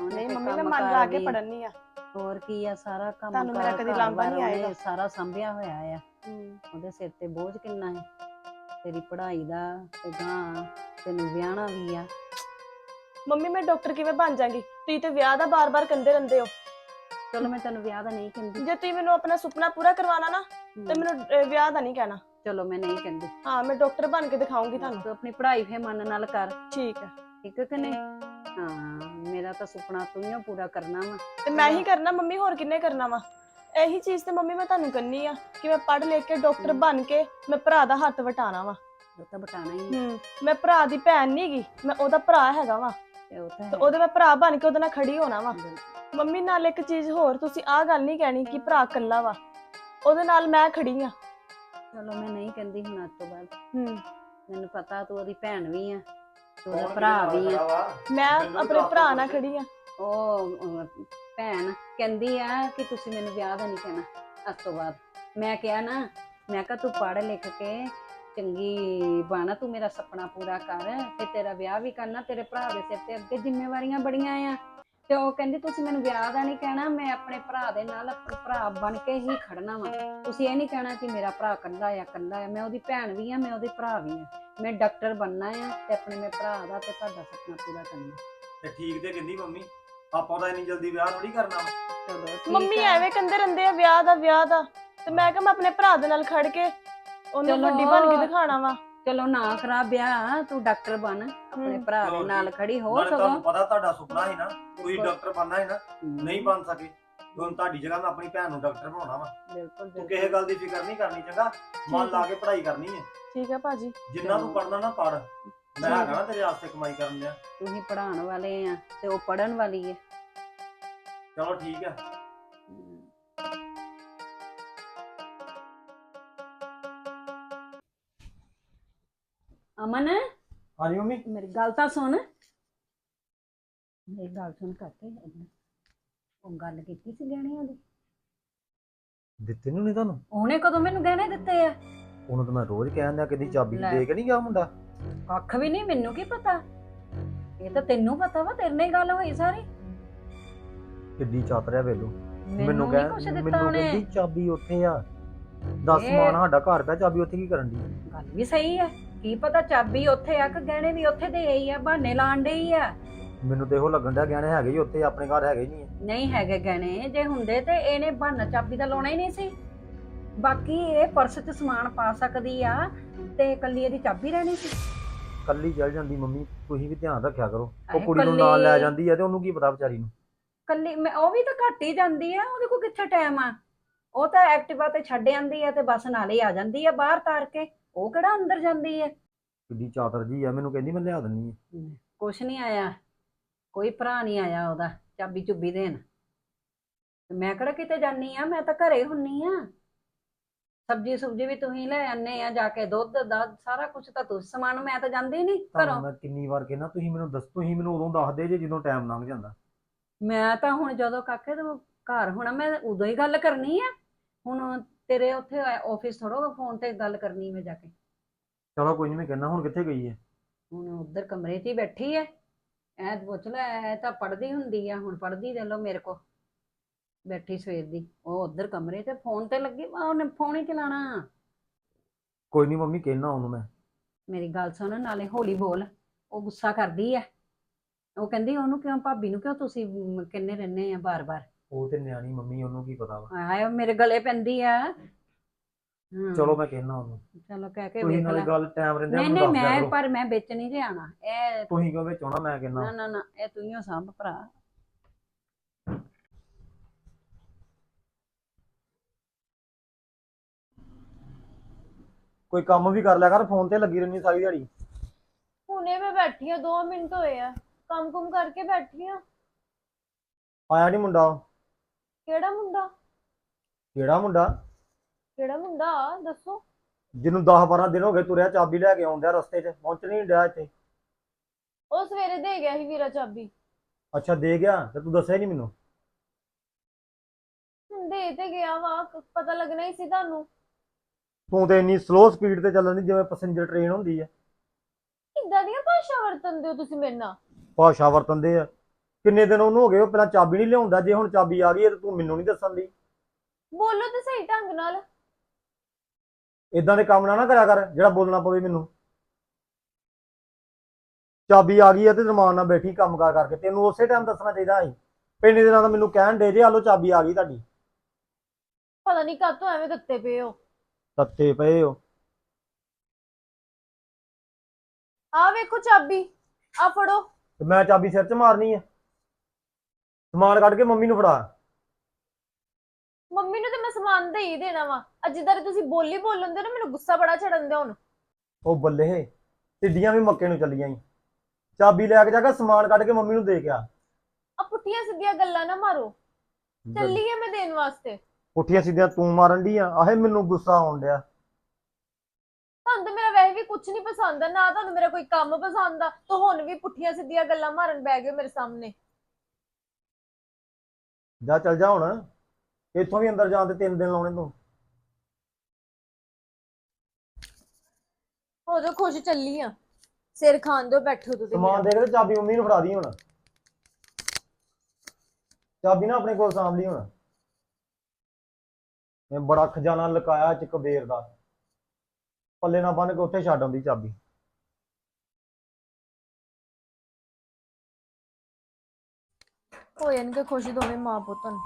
Speaker 1: ਉਹਨੇ
Speaker 6: ਨਹੀਂ
Speaker 1: ਤੇ
Speaker 6: ਮੰਮੀ ਮੈਂ ਮਨ ਲਾ ਕੇ
Speaker 1: ਵੀ-
Speaker 6: ਪੜ੍ਹਨੀ ਆ।
Speaker 1: ਹੋਰ ਕੀ ਆ ਸਾਰਾ ਕੰਮ
Speaker 6: ਤੁਹਾਨੂੰ ਮੇਰਾ ਕਦੀ ਲਾਂਭਾ ਨਹੀਂ ਆਏਗਾ।
Speaker 1: ਸਾਰਾ ਸੰਭਿਆ ਹੋਇਆ ਆ। ਉਹਦੇ ਸਿਰ ਤੇ ਬੋਝ ਕਿੰਨਾ ਹੈ ਤੇਰੀ ਪੜ੍ਹਾਈ ਦਾ ਤੇ ਗਾਂ ਤੈਨੂੰ ਵਿਆਹਣਾ ਵੀ ਆ।
Speaker 6: ਮੰਮੀ ਮੈਂ ਡਾਕਟਰ ਕਿਵੇਂ ਬਣ ਜਾਗੀ? ਤੁਸੀਂ ਤੇ ਵਿਆਹ ਦਾ ਬਾਰ-ਬਾਰ ਕਹਿੰਦੇ ਰਹਿੰਦੇ ਹੋ।
Speaker 1: ਚਲੋ ਮੈਂ ਤੈਨੂੰ ਵਿਆਹ ਦਾ ਨਹੀਂ ਕਹਿੰਦੀ।
Speaker 6: ਜੇ ਤੁਸੀਂ ਮੈਨੂੰ ਆਪਣਾ ਸੁਪਨਾ ਪੂਰਾ ਕਰਵਾਉਣਾ ਨਾ ਤੇ ਮੈਨੂੰ ਅਹ, ਵਿਆਹ ਦਾ ਨਹੀਂ ਕਹਿਣਾ।
Speaker 1: ਚਲੋ ਮੈਂ ਨਹੀਂ ਕਹਿੰਦੀ।
Speaker 6: ਹਾਂ ਮੈਂ ਡਾਕਟਰ ਬਣ ਕੇ ਦਿਖਾਉਂਗੀ ਤੁਹਾਨੂੰ।
Speaker 1: ਤੂੰ ਆਪਣੀ ਪੜ੍ਹਾਈ ਫੇ ਮਨ ਨਾਲ ਕਰ।
Speaker 6: ਠੀਕ ਹੈ।
Speaker 1: ਠੀਕ ਹੈ ਕਿ ਨਹੀਂ? ਹਾਂ ਮੇਰਾ ਤਾਂ ਸੁਪਨਾ ਤੂੰ ਹੀ ਓ ਪੂਰਾ ਕਰਨਾ ਵਾ।
Speaker 6: ਤੇ ਮੈਂ ਹੀ ਕਰਨਾ ਮੰਮੀ ਹੋਰ ਕਿੰਨੇ ਕਰਨਾ ਵਾ? ਇਹੀ ਚੀਜ਼ ਤੇ ਮੰਮੀ ਮੈਂ ਤੁਹਾਨੂੰ ਕਰਨੀ ਆ ਕਿ ਮੈਂ ਪੜ੍ਹ ਲਿਖ ਕੇ ਡਾਕਟਰ ਬਣ ਕੇ ਮੈਂ ਭਰਾ ਦਾ ਹੱਥ ਵਟਾਣਾ ਵਾ।
Speaker 1: ਉਹ ਤਾਂ ਬਟਾਣਾ ਹੀ
Speaker 6: ਹੂੰ ਮੈਂ ਭਰਾ ਦੀ ਭੈਣ ਨਹੀਂ ਗੀ ਮੈਂ ਉਹਦਾ ਭਰਾ ਹੈਗਾ ਵਾ।
Speaker 1: ਤੇ ਉਹ ਤਾਂ
Speaker 6: ਤੇ
Speaker 1: ਹੈ।
Speaker 6: ਉਹਦੇ ਮੈਂ ਭਰਾ ਬਣ ਕੇ ਉਹਦੇ ਨਾਲ ਖੜੀ ਹੋਣਾ ਵਾ। ਮੰਮੀ ਨਾਲ ਇੱਕ ਚੀਜ਼ ਹੋਰ ਤੁਸੀਂ ਆਹ ਗੱਲ ਨਹੀਂ ਕਹਿਣੀ ਕਿ ਭਰਾ ਇਕੱਲਾ ਵਾ। ਉਹਦੇ ਨਾਲ ਮੈਂ ਖੜੀ ਆ।
Speaker 1: ਚਲੋ ਮੈਂ ਨਹੀਂ ਕਹਿੰਦੀ ਹੁਣ ਅੱਜ ਤੋਂ ਬਾਅਦ।
Speaker 6: ਹੂੰ।
Speaker 1: ਮੈਨੂੰ ਪਤਾ ਤੂੰ ਉਹਦੀ ਭੈਣ ਵੀ ਆ ਤੂੰ ਉਹਦਾ ਭਰਾ ਵੀ ਆ।
Speaker 6: ਮੈਂ ਆਪਣੇ ਭਰਾ ਨਾਲ। ਖੜੀ ਆ।
Speaker 1: ਉਹ ਅਹ, ਭੈਣ ਕਹਿੰਦੀ ਆ ਕਿ ਤੁਸੀਂ ਮੈਨੂੰ ਵਿਆਹ ਦਾ ਨਹੀਂ ਕਹਿਣਾ ਅੱਜ ਤੋਂ ਬਾਅਦ। ਮੈਂ ਕਿਹਾ ਨਾ ਮੈਂ ਕਿਹਾ ਤੂੰ ਪੜ੍ਹ ਲਿਖ ਕੇ ਚੰਗੀ ਬਣ ਤੂੰ ਮੇਰਾ ਸੁਪਨਾ ਪੂਰਾ ਕਰ ਤੇ ਤੇਰਾ ਵਿਆਹ ਵੀ ਕਰਨਾ ਤੇਰੇ ਭਰਾ ਦੇ ਸਿਰ ਤੇ ਅੱਗੇ ਜ਼ਿੰਮੇਵਾਰੀਆਂ ਬੜੀਆਂ ਆ। ਤੇ ਉਹ ਕਹਿੰਦੀ ਤੁਸੀਂ ਮੈਨੂੰ ਵਿਆਹ ਦਾ ਨਹੀਂ ਕਹਿਣਾ ਮੈਂ ਆਪਣੇ ਭਰਾ ਦੇ ਨਾਲ ਆਪਣੇ ਭਰਾ ਬਣ ਕੇ ਹੀ ਖੜਨਾ ਵਾ। ਤੁਸੀਂ ਇਹ ਨਹੀਂ ਕਹਿਣਾ ਕਿ ਮੇਰਾ ਭਰਾ ਕੱਲਾ ਆ ਕੱਲਾ ਆ ਮੈਂ ਉਹਦੀ ਭੈਣ ਵੀ ਆ ਮੈਂ ਉਹਦੇ ਭਰਾ ਵੀ ਆ। ਮੈਂ ਡਾਕਟਰ ਬਣਨਾ ਆ ਤੇ ਆਪਣੇ ਮੈਂ ਭਰਾ ਦਾ ਤੇ ਤੁਹਾਡਾ ਸੁਪਨਾ ਪੂਰਾ ਕਰਨਾ।
Speaker 3: ਤੇ ਠੀਕ ਤੇ ਕਹਿੰਦੀ ਮੰਮੀ। ਆਪਾਂ ਤਾਂ ਇੰਨੀ ਜਲਦੀ ਵਿਆਹ ਥੋੜੀ ਕਰਨਾ ਵਾ।
Speaker 1: ਚਲੋ ਠੀਕ
Speaker 6: ਮੰਮੀ
Speaker 1: ਆ।
Speaker 6: ਐਵੇਂ ਕਹਿੰਦੇ ਰਹਿੰਦੇ ਆ ਵਿਆਹ ਦਾ ਵਿਆਹ ਦਾ ਤੇ ਮੈਂ ਕਿਹਾ ਮੈਂ ਆਪਣੇ ਭਰਾ ਦੇ ਨਾਲ ਖੜ ਕੇ ਉਹਨੂੰ
Speaker 1: ਚਲੋ।
Speaker 6: ਵੱਡੀ ਬਣ ਕੇ ਦਿਖਾਣਾ ਵਾ
Speaker 1: ਚਲੋ ਨਾ ਕਰਾ ਵਿਆਹ ਤੂੰ ਡਾਕਟਰ ਬਣ ਆਪਣੇ
Speaker 6: ਹਮ।
Speaker 1: ਭਰਾ ਦੇ
Speaker 3: ਚਲੋ
Speaker 1: ਨਾਲ। ਖੜੀ ਹੋ
Speaker 3: ਨਾਲੇ
Speaker 1: ਸਗੋਂ
Speaker 3: ਤੁਹਾਨੂੰ ਪਤਾ ਤੁਹਾਡਾ ਸੁਪਨਾ ਸੀ ਨਾ ਤੁਸੀਂ
Speaker 1: ਬਿਲਕੁਲ।
Speaker 3: ਡਾਕਟਰ ਬਣਨਾ ਹੈ ਨਾ ਨਹੀਂ ਬਣ ਸਕੇ ਹੁਣ ਤੁਹਾਡੀ ਜਗ੍ਹਾ ਮੈਂ ਆਪਣੀ ਭੈਣ ਨੂੰ ਡਾਕਟਰ ਬਣਾਉਣਾ ਵਾ
Speaker 1: ਬਿਲਕੁਲ
Speaker 3: ਤੂੰ। ਕਿਸੇ ਗੱਲ ਦੀ ਫਿਕਰ ਨਹੀਂ ਕਰਨੀ ਚੰਗਾ ਮਨ ਲਾ ਕੇ ਪੜ੍ਹਾਈ ਕਰਨੀ ਹੈ
Speaker 6: ਠੀਕ ਹੈ ਭਾਜੀ
Speaker 3: ਜਿੰਨਾ ਤੂੰ। ਪੜ੍ਹਨਾ ਨਾ ਪੜ ਮੈਂ
Speaker 6: ਠੀਕ।
Speaker 3: ਹੈਗਾ ਨਾ ਤੇਰੇ ਵਾਸਤੇ ਕਮਾਈ ਕਰਨ ਦਿਆ
Speaker 1: ਤੂੰ ਹੀ ਪੜਾਉਣ ਵਾਲੇ ਆ ਤੇ ਉਹ ਪੜਨ ਵਾਲੀ ਹੈ
Speaker 3: ਚਲੋ ਠੀਕ ਆ।
Speaker 1: ਅਮਨ
Speaker 3: ਹਾਂਜੀ ਮੰਮੀ?
Speaker 1: ਮੇਰੀ ਗੱਲ ਤਾਂ ਸੁਣ। ਮੇਰੀ ਗੱਲ ਸੁਣ ਕਰਕੇ ਉਹ ਗੱਲ ਕੀਤੀ ਸੀ ਗਹਿਣਿਆਂ ਦੀ?
Speaker 3: ਦਿੱਤੇ ਨੂੰ ਨਹੀਂ ਤੁਹਾਨੂੰ?
Speaker 1: ਉਹਨੇ ਕਦੋਂ ਮੈਨੂੰ ਗਹਿਣੇ ਦਿੱਤੇ ਆ?
Speaker 3: ਉਹਨੂੰ ਤਾਂ ਮੈਂ ਰੋਜ਼ ਕਹਿਣ ਦਿਆ ਕਿਦੀ ਚਾਬੀ
Speaker 1: ਲੈ।
Speaker 3: ਦੇ ਕੇ ਨਹੀਂ ਗਿਆ ਮੁੰਡਾ?
Speaker 1: ਕੱਖ ਵੀ ਨਹੀਂ ਮੈਨੂੰ ਕੀ ਪਤਾ? ਇਹ ਤਾਂ ਤੈਨੂੰ ਪਤਾ ਵਾ ਤੇਰੇ ਨਾਲ ਹੀ ਗੱਲ ਹੋਈ ਸਾਰੀ।
Speaker 3: ਕਿੱਡੀ ਚਾਤਰਿਆ ਵੇਲੋ।
Speaker 1: ਮੈਨੂੰ ਕੁਛ
Speaker 3: ਕਹਿ
Speaker 1: ਦਿੱਤਾ
Speaker 3: ਮੈਨੂੰ
Speaker 1: ਉਹਨੇ।
Speaker 3: ਕਹਿੰਦੀ ਚਾਬੀ ਉੱਥੇ ਆ। ਦੱਸ
Speaker 1: ਇਹ-
Speaker 3: ਮਾਨ ਸਾਡਾ ਘਰ ਪਿਆ ਚਾਬੀ ਉੱਥੇ ਕੀ ਕਰਨ ਦੀ
Speaker 1: ਗੱਲ ਵੀ ਸਹੀ ਹੈ ਕੀ ਪਤਾ ਚਾਬੀ ਉੱਥੇ ਆ ਕਿ ਗਹਿਣੇ ਵੀ ਉੱਥੇ ਦੇ ਆਈ ਆ ਬਹਾਨੇ ਲਾਣ ਡਈ ਆ।
Speaker 3: ਮੈਨੂੰ ਤੇ ਇਹੋ ਲੱਗਣ ਡਿਆ ਗਹਿਣੇ ਹੈਗੇ ਹੀ ਉੱਥੇ ਆਪਣੇ ਘਰ ਹੈਗੇ ਨਹੀਂ
Speaker 1: ਨਹੀਂ ਹੈਗੇ ਗਹਿਣੇ। ਜੇ ਹੁੰਦੇ ਤੇ ਇਹਨੇ ਬਹਾਨਾ ਚਾਬੀ ਦਾ ਲਾਉਣਾ ਹੀ ਨਹੀਂ ਸੀ। ਬਾਕੀ ਇਹ ਪਰਸ 'ਚ ਸਮਾਨ ਪਾ ਸਕਦੀ ਆ ਤੇ ਕੱਲੀ ਇਹਦੀ ਚਾਬੀ ਰਹਿਣੀ ਸੀ।
Speaker 3: ਕੱਲੀ ਚਲ ਜਾਂਦੀ ਮੰਮੀ ਤੁਸੀਂ ਵੀ ਧਿਆਨ ਰੱਖਿਆ ਕਰੋ। ਉਹ
Speaker 1: ਹਾਏ,
Speaker 3: ਕੁੜੀ ਨੂੰ ਨਾਲ ਲੈ
Speaker 1: ਕੱਲੀ-
Speaker 3: ਜਾਂਦੀ ਆ ਤੇ ਉਹਨੂੰ ਕੀ ਪਤਾ ਵਿਚਾਰੀ ਨੂੰ।
Speaker 1: ਕੱਲੀ ਮੈਂ ਉਹ ਵੀ ਤਾਂ ਘੱਟ ਹੀ ਜਾਂਦੀ ਆ ਉਹਦੇ ਕੋਲ ਕਿੱਥੇ ਟਾਈਮ ਆ? ਉਹ ਤਾਂ ਐਕਟਿਵਾ ਤੇ ਛੱਡ ਜਾਂਦੀ ਆ ਤੇ ਬੱਸ ਨਾਲੇ ਆ ਜਾਂਦੀ ਆ ਬਾਹਰ ਤਾਰ ਕੇ। ਉਹ ਕਿਹੜਾ ਅੰਦਰ ਜਾਂਦੀ ਆ?
Speaker 3: ਕਿੱਡੀ ਚਾਤਰ ਜੀ ਆ ਮੈਨੂੰ ਕਹਿੰਦੀ ਮੈਂ ਲਿਆ ਦਿੰਨੀ ਆ।
Speaker 1: ਕੁਛ ਨਹੀਂ ਆਇਆ। ਕੋਈ ਭਰਾ ਨਹੀਂ ਆਇਆ ਉਹਦਾ ਚਾਬੀ ਚੁੱਬੀ ਦੇਣ। ਤੇ ਮੈਂ ਕਿਹੜਾ ਕਿਤੇ ਜਾਨੀ ਆ? ਮੈਂ ਤਾਂ ਘਰੇ ਹੁੰਨੀ ਆ। ਸਬਜੀ ਸੁਬਜੀ ਵੀ ਤੁਸੀਂ ਲੈ ਆਨੇ ਆ ਜਾ ਕੇ ਦੁੱਧ ਦਾ ਸਾਰਾ ਕੁਝ ਤਾਂ ਤੁਸੀਂ ਸਮਾਨ ਮੈਂ ਤਾਂ ਜਾਂਦੀ ਨਹੀਂ
Speaker 3: ਤੁਹਾਨੂੰ
Speaker 1: ਘਰੋਂ।
Speaker 3: ਮੈਂ ਕਿੰਨੀ ਵਾਰ ਕਹਿਣਾ ਤੁਸੀਂ ਮੈਨੂੰ ਦੱਸ ਤੁਸੀਂ ਮੈਨੂੰ ਉਦੋਂ ਦੱਸਦੇ ਜੇ ਜਦੋਂ ਟਾਈਮ ਲੰਘ ਜਾਂਦਾ।
Speaker 1: ਮੈਂ ਤਾਂ ਹੁਣ ਜਦੋਂ ਕਾਕੇ ਤੋਂ ਘਰ ਹੋਣਾ ਮੈਂ ਉਦੋਂ ਹੀ ਗੱਲ ਕਰਨੀ ਆ। ਹੁਣ ਤੇਰੇ ਉੱਥੇ ਆਫਿਸ ਥੋੜੋ ਫੋਨ ਤੇ ਗੱਲ ਕਰਨੀ ਮੈਂ ਜਾ ਕੇ।
Speaker 3: ਚਲੋ ਕੋਈ ਨਹੀਂ ਮੈਂ ਕਹਿਣਾ ਹੁਣ ਕਿੱਥੇ ਗਈ ਹੈ
Speaker 1: ਹੁਣ ਉਧਰ ਕਮਰੇ 'ਚ ਹੀ ਬੈਠੀ ਐ। ਐ ਪੁੱਛ ਲੈ ਐ ਤਾਂ ਪੜਦੀ ਹੁੰਦੀ ਆ ਹੁਣ ਪੜਦੀ ਦੇ ਲੋ ਮੇਰੇ ਕੋ ਬੈਠੀ ਸਵੇਰ ਦੀ ਉਹ ਉਧਰ ਕਮਰੇ ਤੇ ਫੋਨ ਤੇ ਲੱਗੀ ਵਾ, ਉਹਨੇ ਫੋਨ ਹੀ ਚਲਾਣਾ
Speaker 3: ਕੋਈ ਨਹੀਂ ਮੰਮੀ ਕਹਿਣਾ ਉਹਨੂੰ ਮੈਂ।
Speaker 1: ਮੇਰੀ ਗੱਲ ਸੁਣ ਨਾਲੇ ਹੌਲੀ ਬੋਲ ਉਹ ਗੁੱਸਾ ਕਰਦੀ ਐ ਉਹ ਕਹਿੰਦੀ ਉਹਨੂੰ ਕਿਉਂ ਭਾਬੀ ਨੂੰ ਕਿਉਂ ਤੁਸੀਂ ਮ, ਕਿੰਨੇ ਰਹਿੰਦੇ ਆ ਬਾਰ-ਬਾਰ?
Speaker 3: ਉਹ ਤੇ ਨਿਆਣੀ ਮੰਮੀ ਉਹਨੂੰ ਕੀ ਪਤਾ ਵਾ।
Speaker 1: ਆਏ ਮੇਰੇ ਗਲੇ ਪੈਂਦੀ ਆ। ਹਾਂ,
Speaker 3: ਚਲੋ ਮੈਂ ਕਹਿਣਾ ਉਹਨੂੰ।
Speaker 1: ਚਲੋ ਕਹਿ ਕੇ
Speaker 3: ਤੁਸੀਂ
Speaker 1: ਵੇਖ
Speaker 3: ਨਾਲੇ
Speaker 1: ਲੈ।
Speaker 3: ਗੱਲ ਟਾਈਮ ਰਹਿੰਦੇ
Speaker 1: ਨਹੀਂ ਨਹੀਂ ਮੈਂ ਪਰ ਮੈਂ ਵਿੱਚ ਨਹੀਂ ਜਾਣਾ ਇਹ
Speaker 3: ਤੁਸੀਂ ਕਿਉਂ ਵਿੱਚ ਆਉਣਾ ਮੈਂ
Speaker 1: ਨਾ
Speaker 3: ਕਹਿਣਾ
Speaker 1: ਨਾ ਨਾ ਇਹ ਤੂੰ ਹੀ ਓ ਸਾਂਭ ਭਰਾ।
Speaker 3: ਕੋਈ ਕੰਮ ਵੀ ਕਰ ਲਿਆ ਕਰ ਫੋਨ ਤੇ ਲੱਗੀ ਰਹਿੰਦੀ ਸਾਰੀ ਦਿਹਾੜੀ।
Speaker 2: ਹੁਣੇ ਮੈਂ ਬੈਠੀ ਆ 2 ਮਿੰਟ ਹੋਏ ਆ। ਕੰਮ ਕੁਮ ਕਰਕੇ ਬੈਠੀ ਆ।
Speaker 3: ਆਇਆ ਨਹੀਂ ਮੁੰਡਾ।
Speaker 2: ਕਿਹੜਾ ਮੁੰਡਾ?
Speaker 3: ਕਿਹੜਾ ਮੁੰਡਾ?
Speaker 2: ਕਿਹੜਾ ਮੁੰਡਾ? ਦੱਸੋ।
Speaker 3: ਜਿਹਨੂੰ 10 12 ਦਿਨ ਹੋ ਗਏ ਤੁਰਿਆ ਚਾਬੀ ਲੈ ਕੇ ਆਉਂਦਿਆ ਰਸਤੇ 'ਚ ਪਹੁੰਚ ਨਹੀਂ ਡਿਆ ਇੱਥੇ।
Speaker 2: ਉਹ ਸਵੇਰੇ ਦੇ ਗਿਆ ਸੀ ਵੀਰਾ ਚਾਬੀ।
Speaker 3: ਅੱਛਾ ਦੇ ਗਿਆ? ਤੇ ਤੂੰ ਦੱਸਿਆ ਨਹੀਂ ਮੈਨੂੰ?
Speaker 2: ਦੇ ਤੇ ਗਿਆ ਵਾ ਪਤਾ ਲੱਗਣਾ ਹੀ ਸੀ ਤੁਹਾਨੂੰ।
Speaker 3: ਤੂੰ ਤੇ ਇੰਨੀ ਸਲੋ ਸਪੀਡ ਤੇ ਚੱਲਣ ਦੀ ਜਿਵੇਂ ਪੈਸੇਂਜਰ ਟ੍ਰੇਨ ਹੁੰਦੀ ਆ।
Speaker 2: ਕਿੱਦਾਂ ਦੀਆਂ ਭਾਸ਼ਾ ਵਰਤਨ ਦਿਓ ਤੁਸੀਂ ਮੇਰੇ ਨਾਲ?
Speaker 3: ਭਾਸ਼ਾ ਵਰਤਨਦੇ ਆ। ਕਿੰਨੇ ਦਿਨ ਉਹਨੂੰ ਹੋ ਗਏ? ਉਹ ਪਹਿਲਾਂ ਚਾਬੀ ਨਹੀਂ ਲਿਆਉਂਦਾ। ਜੇ ਹੁਣ ਚਾਬੀ ਆ ਗਈ ਹੈ ਤੇ ਤੂੰ ਮੈਨੂੰ ਨਹੀਂ ਦੱਸਣ ਦੀ।
Speaker 2: ਬੋਲੋ ਤੇ ਸਹੀ ਢੰਗ ਨਾਲ।
Speaker 3: ਇਦਾਂ ਦੇ ਕੰਮ ਨਾ ਨਾ ਕਰਿਆ ਕਰ ਜਿਹੜਾ ਬੋਲਣਾ ਪਵੇ ਮੈਨੂੰ। ਚਾਬੀ ਆ ਗਈ ਹੈ ਤੇ ਰਮਾਨ ਨਾਲ ਬੈਠੀ ਕੰਮ ਕਾਰ ਕਰਕੇ। ਤੈਨੂੰ ਉਸੇ ਟਾਈਮ ਦੱਸਣਾ ਚਾਹੀਦਾ ਸੀ। ਦਿਨਾਂ ਦਾ ਮੈਨੂੰ ਕਹਿਣ ਦੇ ਜੇ ਆਲੋ ਚਾਬੀ ਆ ਗਈ ਤੁਹਾਡੀ।
Speaker 2: ਪਤਾ ਨਹੀਂ ਕਾਤੋਂ ਐਵੇਂ ਦਿੱਤੇ ਪਏ ਹੋ।
Speaker 3: ਤੱਤੇ ਪਏ ਹੋ।
Speaker 2: ਆ ਵੇਖੋ ਚਾਬੀ ਆ ਫੜੋ।
Speaker 3: ਤੇ ਮੈਂ ਚਾਬੀ ਸਿਰ 'ਚ ਮਾਰਨੀ ਆ। ਸਮਾਨ ਕੱਢ ਕੇ ਮੰਮੀ ਨੂੰ ਫੜਾ।
Speaker 2: ਮੰਮੀ ਨੂੰ ਤੇ ਮੈਂ ਸਮਾਨ ਦੇ ਹੀ ਦੇਣਾ ਵਾ। ਅੱਜ ਜਿੱਦਾਂ ਦੀ ਤੁਸੀਂ ਬੋਲੀ ਬੋਲਣ ਦੇ ਨਾ ਮੈਨੂੰ ਗੁੱਸਾ ਬੜਾ ਚੜਨ ਦੇ ਹੁਣ।
Speaker 3: ਉਹ ਬੱਲੇ ਟਿੱਡੀਆਂ ਵੀ ਮੱਕੇ ਨੂੰ ਚੱਲੀਆਂ ਈ। ਚਾਬੀ ਲੈ ਕੇ ਜਾ ਕੇ ਸਮਾਨ ਕੱਢ ਕੇ ਮੰਮੀ ਨੂੰ ਦੇ ਗਿਆ
Speaker 2: ਆ। ਪੁੱਠੀਆਂ ਸਿੱਧੀਆਂ ਗੱਲਾਂ ਨਾ ਮਾਰੋ। ਚੱਲੀ ਆ ਮੈਂ ਦੇਣ ਵਾਸਤੇ।
Speaker 3: ਪੁੱਠੀਆਂ ਸਿੱਧੀਆਂ ਤੂੰ ਮਾਰਨ ਦੀ ਆ ਆਹੇ ਮੈਨੂੰ ਗੁੱਸਾ ਆਉਣ ਡਿਆ।
Speaker 2: ਤੁਹਾਨੂੰ ਤਾਂ ਮੇਰਾ ਵੈਸੇ ਵੀ ਕੁਝ ਨਹੀਂ ਪਸੰਦ ਆ ਨਾ ਤੁਹਾਨੂੰ ਮੇਰਾ ਕੋਈ ਕੰਮ ਪਸੰਦ ਆ ਤਾਂ ਹੁਣ ਵੀ ਪੁੱਠੀਆਂ ਸਿੱਧੀਆਂ ਗੱਲਾਂ ਮਾਰਨ ਬੈ ਗਏ ਮੇਰੇ ਸਾਹਮਣੇ।
Speaker 3: ਜਾ ਚੱਲ ਜਾ ਹੁਣ ਇੱਥੋਂ ਵੀ ਅੰਦਰ ਜਾਣ ਤੇ ਤਿੰਨ ਦਿਨ ਲਾਉਣੇ ਤੂੰ।
Speaker 2: ਹੋ ਜਾ ਖੁਸ਼ ਚੱਲੀ ਆ। ਸਿਰ ਖਾਣ ਦਿਓ ਬੈਠੋ ਤੁਸੀਂ
Speaker 3: ਸਮਾਨ ਦੇ ਕੇ ਤੇ ਚਾਬੀ ਮੰਮੀ ਨੂੰ ਫੜਾ ਦੀ ਹੁਣ। ਚਾਬੀ ਨਾ ਆਪਣੇ ਕੋਲ ਸਾਂਭ ਲਈ ਹੁਣ। ਮੈਂ ਬੜਾ ਖਜ਼ਾਨਾ ਲੁਕਾਇਆ ਚ ਕਬੀਰ ਦਾ। ਪੱਲੇ ਨਾ ਬੰਨ ਕੇ ਉੱਥੇ ਛੱਡ ਆਉਂਦੀ ਚਾਬੀ।
Speaker 2: ਹੋ ਜਾਣਗੇ ਖੁਸ਼ ਦੋਵੇਂ ਮਾਂ ਪੁੱਤ ਨੂੰ।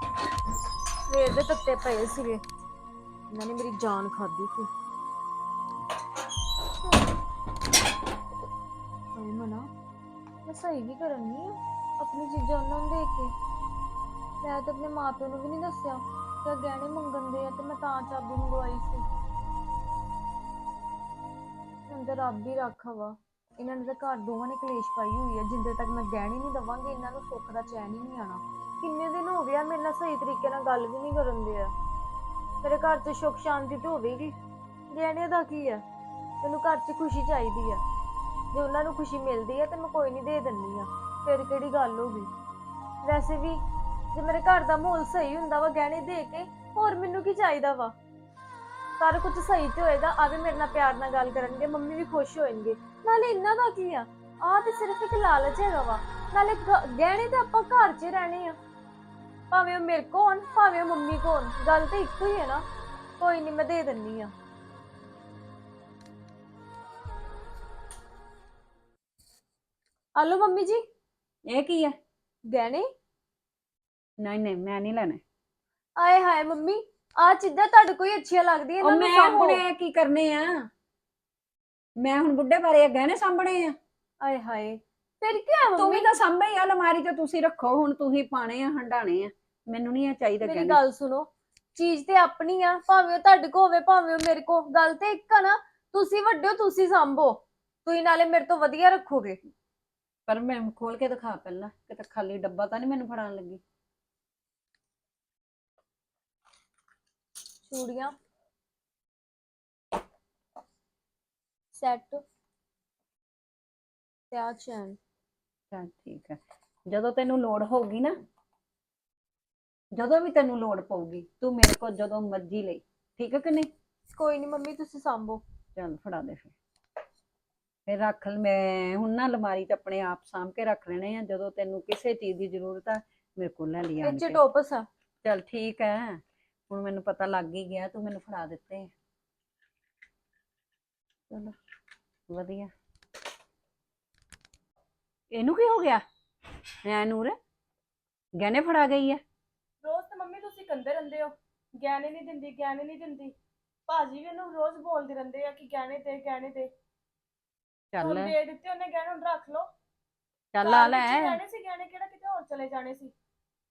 Speaker 2: ਸਵੇਰ ਦੇ ਤੱਤੇ ਪਏ ਸੀਗੇ। ਇਹਨਾਂ ਨੇ ਮੇਰੀ ਜਾਨ ਖਾਦੀ ਸੀ। ਓਏ ਮਨਾ, ਮੈਂ ਸਹੀ ਵੀ ਕਰਨੀ ਆ। ਆਪਣੀ ਚੀਜ਼ਾਂ ਉਹਨਾਂ ਨੂੰ ਦੇ ਕੇ। ਮੈਂ ਤਾਂ ਆਪਣੇ ਮਾਂ ਪਿਓ ਨੂੰ ਵੀ ਨਹੀਂ ਦੱਸਿਆ। ਕਿ ਗਹਿਣੇ ਮੰਗਣ ਦੇ ਆ ਤੇ ਮੈਂ ਤਾਂ ਚਾਬੀ ਮੰਗਵਾਈ ਸੀ। ਹੁਣ ਤਾਂ ਰੱਬ ਹੀ ਰੱਖਾ ਵਾ। ਇਹਨਾਂ ਨੇ ਤਾਂ ਘਰ ਦੋਵਾਂ ਨੇ ਕਲੇਸ਼ ਪਾਈ ਹੋਈ ਹੈ ਜਿੰਦੇ ਤੱਕ ਮੈਂ ਗਹਿਣੇ ਨਹੀਂ ਦਵਾਂਗੀ, ਇਹਨਾਂ ਨੂੰ ਸੁੱਖ ਦਾ ਚੈਨ ਹੀ ਨਹੀਂ ਆਣਾ ਕਿੰਨੇ ਦਿਨ ਹੋ ਗਿਆ ਮੇਰੇ ਨਾਲ ਸਹੀ ਤਰੀਕੇ ਨਾਲ ਗੱਲ ਵੀ ਨਹੀਂ ਕਰਨ ਦੇ ਆ। ਮੇਰੇ ਘਰ 'ਚ ਸੁੱਖ ਸ਼ਾਂਤੀ ਤੇ ਹੋਵੇਗੀ। ਗਹਿਣੇ ਦਾ ਕੀ ਹੈ ਤੈਨੂੰ ਘਰ 'ਚ ਖੁਸ਼ੀ ਚਾਹੀਦੀ ਹੈ ਜੇ ਉਹਨਾਂ ਨੂੰ ਖੁਸ਼ੀ ਮਿਲਦੀ ਹੈ ਤੇ ਮੈਂ ਕੋਈ ਨਹੀਂ ਦੇ ਦਿੰਦੀ ਆ। ਫਿਰ ਕਿਹੜੀ ਗੱਲ ਹੋ ਗਈ? ਵੈਸੇ ਵੀ ਜੇ ਮੇਰੇ ਘਰ ਦਾ ਮਾਹੌਲ ਸਹੀ ਹੁੰਦਾ ਵਾ ਗਹਿਣੇ ਦੇ ਕੇ ਹੋਰ ਮੈਨੂੰ ਕੀ ਚਾਹੀਦਾ ਵਾ? ਸਾਰਾ ਕੁਝ ਸਹੀ ਤੇ ਹੋਏਗਾ ਆ ਵੀ ਮੇਰੇ ਨਾਲ ਪਿਆਰ ਨਾਲ ਗੱਲ ਕਰਨਗੇ ਮੰਮੀ ਵੀ ਖੁਸ਼ ਹੋਣਗੇ। ਨਾਲੇ ਇਹਨਾਂ ਦਾ ਕੀ ਆ? ਆ ਤੇ ਸਿਰਫ ਇੱਕ ਲਾਲਚ ਹੈਗਾ ਵਾ। ਨਾਲੇ ਗ- ਗਹਿਣੇ ਤੇ ਆਪਾਂ ਘਰ 'ਚ ਹੀ ਰਹਿਣੇ ਆ। ਭਾਵੇਂ ਉਹ ਮੇਰੇ ਕੋਲ ਹੋਣ ਭਾਵੇਂ ਉਹ ਮੰਮੀ ਕੋਲ ਹੋਣ ਗੱਲ ਤੇ ਇੱਕੋ ਹੀ ਹੈ ਨਾ। ਕੋਈ ਨਹੀਂ ਮੈਂ ਦੇ ਦਿੰਨੀ ਆ। ਹਲੋ ਮੰਮੀ ਜੀ।
Speaker 1: ਇਹ ਕੀ ਹੈ
Speaker 2: ਗਹਿਣੇ?
Speaker 1: ਨਹੀਂ ਨਹੀਂ ਮੈਂ ਨਹੀਂ ਲੈਣੇ।
Speaker 2: ਆਏ ਹਾਏ ਮੰਮੀ ਆ ਚੀਜ਼ਾਂ ਤੁਹਾਡੇ ਕੋਈ ਅੱਛੀਆਂ ਲੱਗਦੀਆਂ
Speaker 1: ਉਹ
Speaker 2: ਇਹਨਾਂ ਨੂੰ
Speaker 1: ਮੈਂ
Speaker 2: ਸਾਂਭੋ।
Speaker 1: ਹੁਣ ਇਹ ਕੀ ਕਰਨੇ ਆ? ਮੈਂ ਹੁਣ ਬੁੱਢੇ ਬਾਰੇ ਇਹ ਗਹਿਣੇ ਸਾਂਭਣੇ ਆ।
Speaker 2: ਆਏ ਹਾਏ ਫਿਰ ਕੀ ਆ
Speaker 1: ਤੂੰ
Speaker 2: ਮੰਮੀ?
Speaker 1: ਵੀ ਤਾਂ ਸਾਂਭੇ ਆ ਅਲਮਾਰੀ ਤੇ ਤੁਸੀਂ ਰੱਖੋ ਹੁਣ ਤੁਸੀਂ ਪਾਣੇ ਆ ਹੰਡਾਣੇ ਆ। ਮੈਨੂੰ ਨਹੀਂ ਇਹ ਚਾਹੀਦਾ
Speaker 2: ਮੇਰੀ
Speaker 1: ਗਹਿਣੇ
Speaker 2: ਗੱਲ ਸੁਣੋ ਚੀਜ਼ ਤੇ ਆਪਣੀ ਆ ਭਾਵੇਂ ਉਹ ਤੁਹਾਡੇ ਕੋ ਹੋਵੇ ਭਾਵੇਂ ਉਹ ਮੇਰੇ ਕੋ ਗੱਲ ਤੇ ਇੱਕ ਆ ਨਾ ਤੁਸੀਂ ਵੱਡੇ ਹੋ ਤੁਸੀਂ ਸੰਭੋ। ਤੁਸੀਂ ਨਾਲੇ ਮੇਰੇ ਤੋਂ ਵਧੀਆ ਰੱਖੋਗੇ।
Speaker 1: ਪਰ ਮੈਂ ਖੋਲ ਕੇ ਦਿਖਾ ਪਹਿਲਾਂ ਕਿਤੇ ਖਾਲੀ ਡੱਬਾ ਤਾਂ ਨਹੀਂ ਮੈਨੂੰ ਫੜਾਉਣ ਲੱਗੀ।
Speaker 2: ਚੂੜੀਆਂ। ਸੈੱਟ ਤੇ ਆ ਚੈਨ
Speaker 1: ਚੱਲ ਠੀਕ ਹੈ। ਜਦੋਂ ਤੈਨੂੰ ਲੋੜ ਹੋਊਗੀ ਨਾ ਜਦੋਂ ਵੀ ਤੈਨੂੰ ਲੋੜ ਪਊਗੀ ਤੂੰ ਮੇਰੇ ਕੋਲ ਜਦੋਂ ਮਰਜ਼ੀ ਲਈ। ਠੀਕ ਹੈ ਕਿ ਨਹੀਂ?
Speaker 2: ਕੋਈ ਨਹੀਂ ਮੰਮੀ ਤੁਸੀਂ ਸੰਭੋ।
Speaker 1: ਚੱਲ ਫੜਾ ਦੇ ਫਿਰ। ਫਿਰ ਰੱਖ ਲ- ਮੈਂ ਹੁਣ ਨਾ ਅਲਮਾਰੀ 'ਚ ਆਪਣੇ ਆਪ ਸਾਂਭ ਕੇ ਰੱਖ ਲੈਣੇ ਆ। ਜਦੋਂ ਤੈਨੂੰ ਕਿਸੇ ਚੀਜ਼ ਦੀ ਜ਼ਰੂਰਤ ਆ ਮੇਰੇ ਕੋਲ ਲੈ ਲਈ ਆਣ
Speaker 2: ਵਿੱਚ
Speaker 1: ਕੇ।
Speaker 2: ਟੋਪਸ ਆ।
Speaker 1: ਚੱਲ ਠੀਕ ਹੈ। ਹੁਣ ਮੈਨੂੰ ਪਤਾ ਲੱਗ ਹੀ ਗਿਆ ਤੂੰ ਮੈਨੂੰ ਫੜਾ ਦਿੱਤੇ ਆ। ਚਲੋ ਵਧੀਆ। ਇਹਨੂੰ ਕੀ ਹੋ ਗਿਆ? ਐ ਨੂਰ ਗਹਿਣੇ ਫੜਾ ਗਈ ਹੈ
Speaker 6: ਰੋਜ਼ ਤੇ ਮੰਮੀ ਤੁਸੀਂ ਕੰਦੇ ਰਹਿੰਦੇ ਹੋ। ਗਹਿਣੇ ਨਹੀਂ ਦਿੰਦੀ ਗਹਿਣੇ ਨਹੀਂ ਦਿੰਦੀ। ਭਾਜੀ ਵੀ ਇਹਨੂੰ ਰੋਜ਼ ਬੋਲਦੇ ਰਹਿੰਦੇ ਆ ਕਿ ਗਹਿਣੇ ਦੇ ਗਹਿਣੇ ਦੇ।
Speaker 1: ਚੱਲ।
Speaker 6: ਹੁਣ ਦੇ ਦਿੱਤੇ ਉਹਨੇ ਗਹਿਣੇ ਹੁਣ ਰੱਖ ਲਓ।
Speaker 1: ਚੱਲ ਆ
Speaker 6: ਘਰ ਵਿੱਚ ਹੀ
Speaker 1: ਲੈ
Speaker 6: ਗਹਿਣੇ ਸੀ ਗਹਿਣੇ ਕਿਹੜਾ ਕਿਤੇ ਹੋਰ ਚਲੇ ਜਾਣੇ ਸੀ।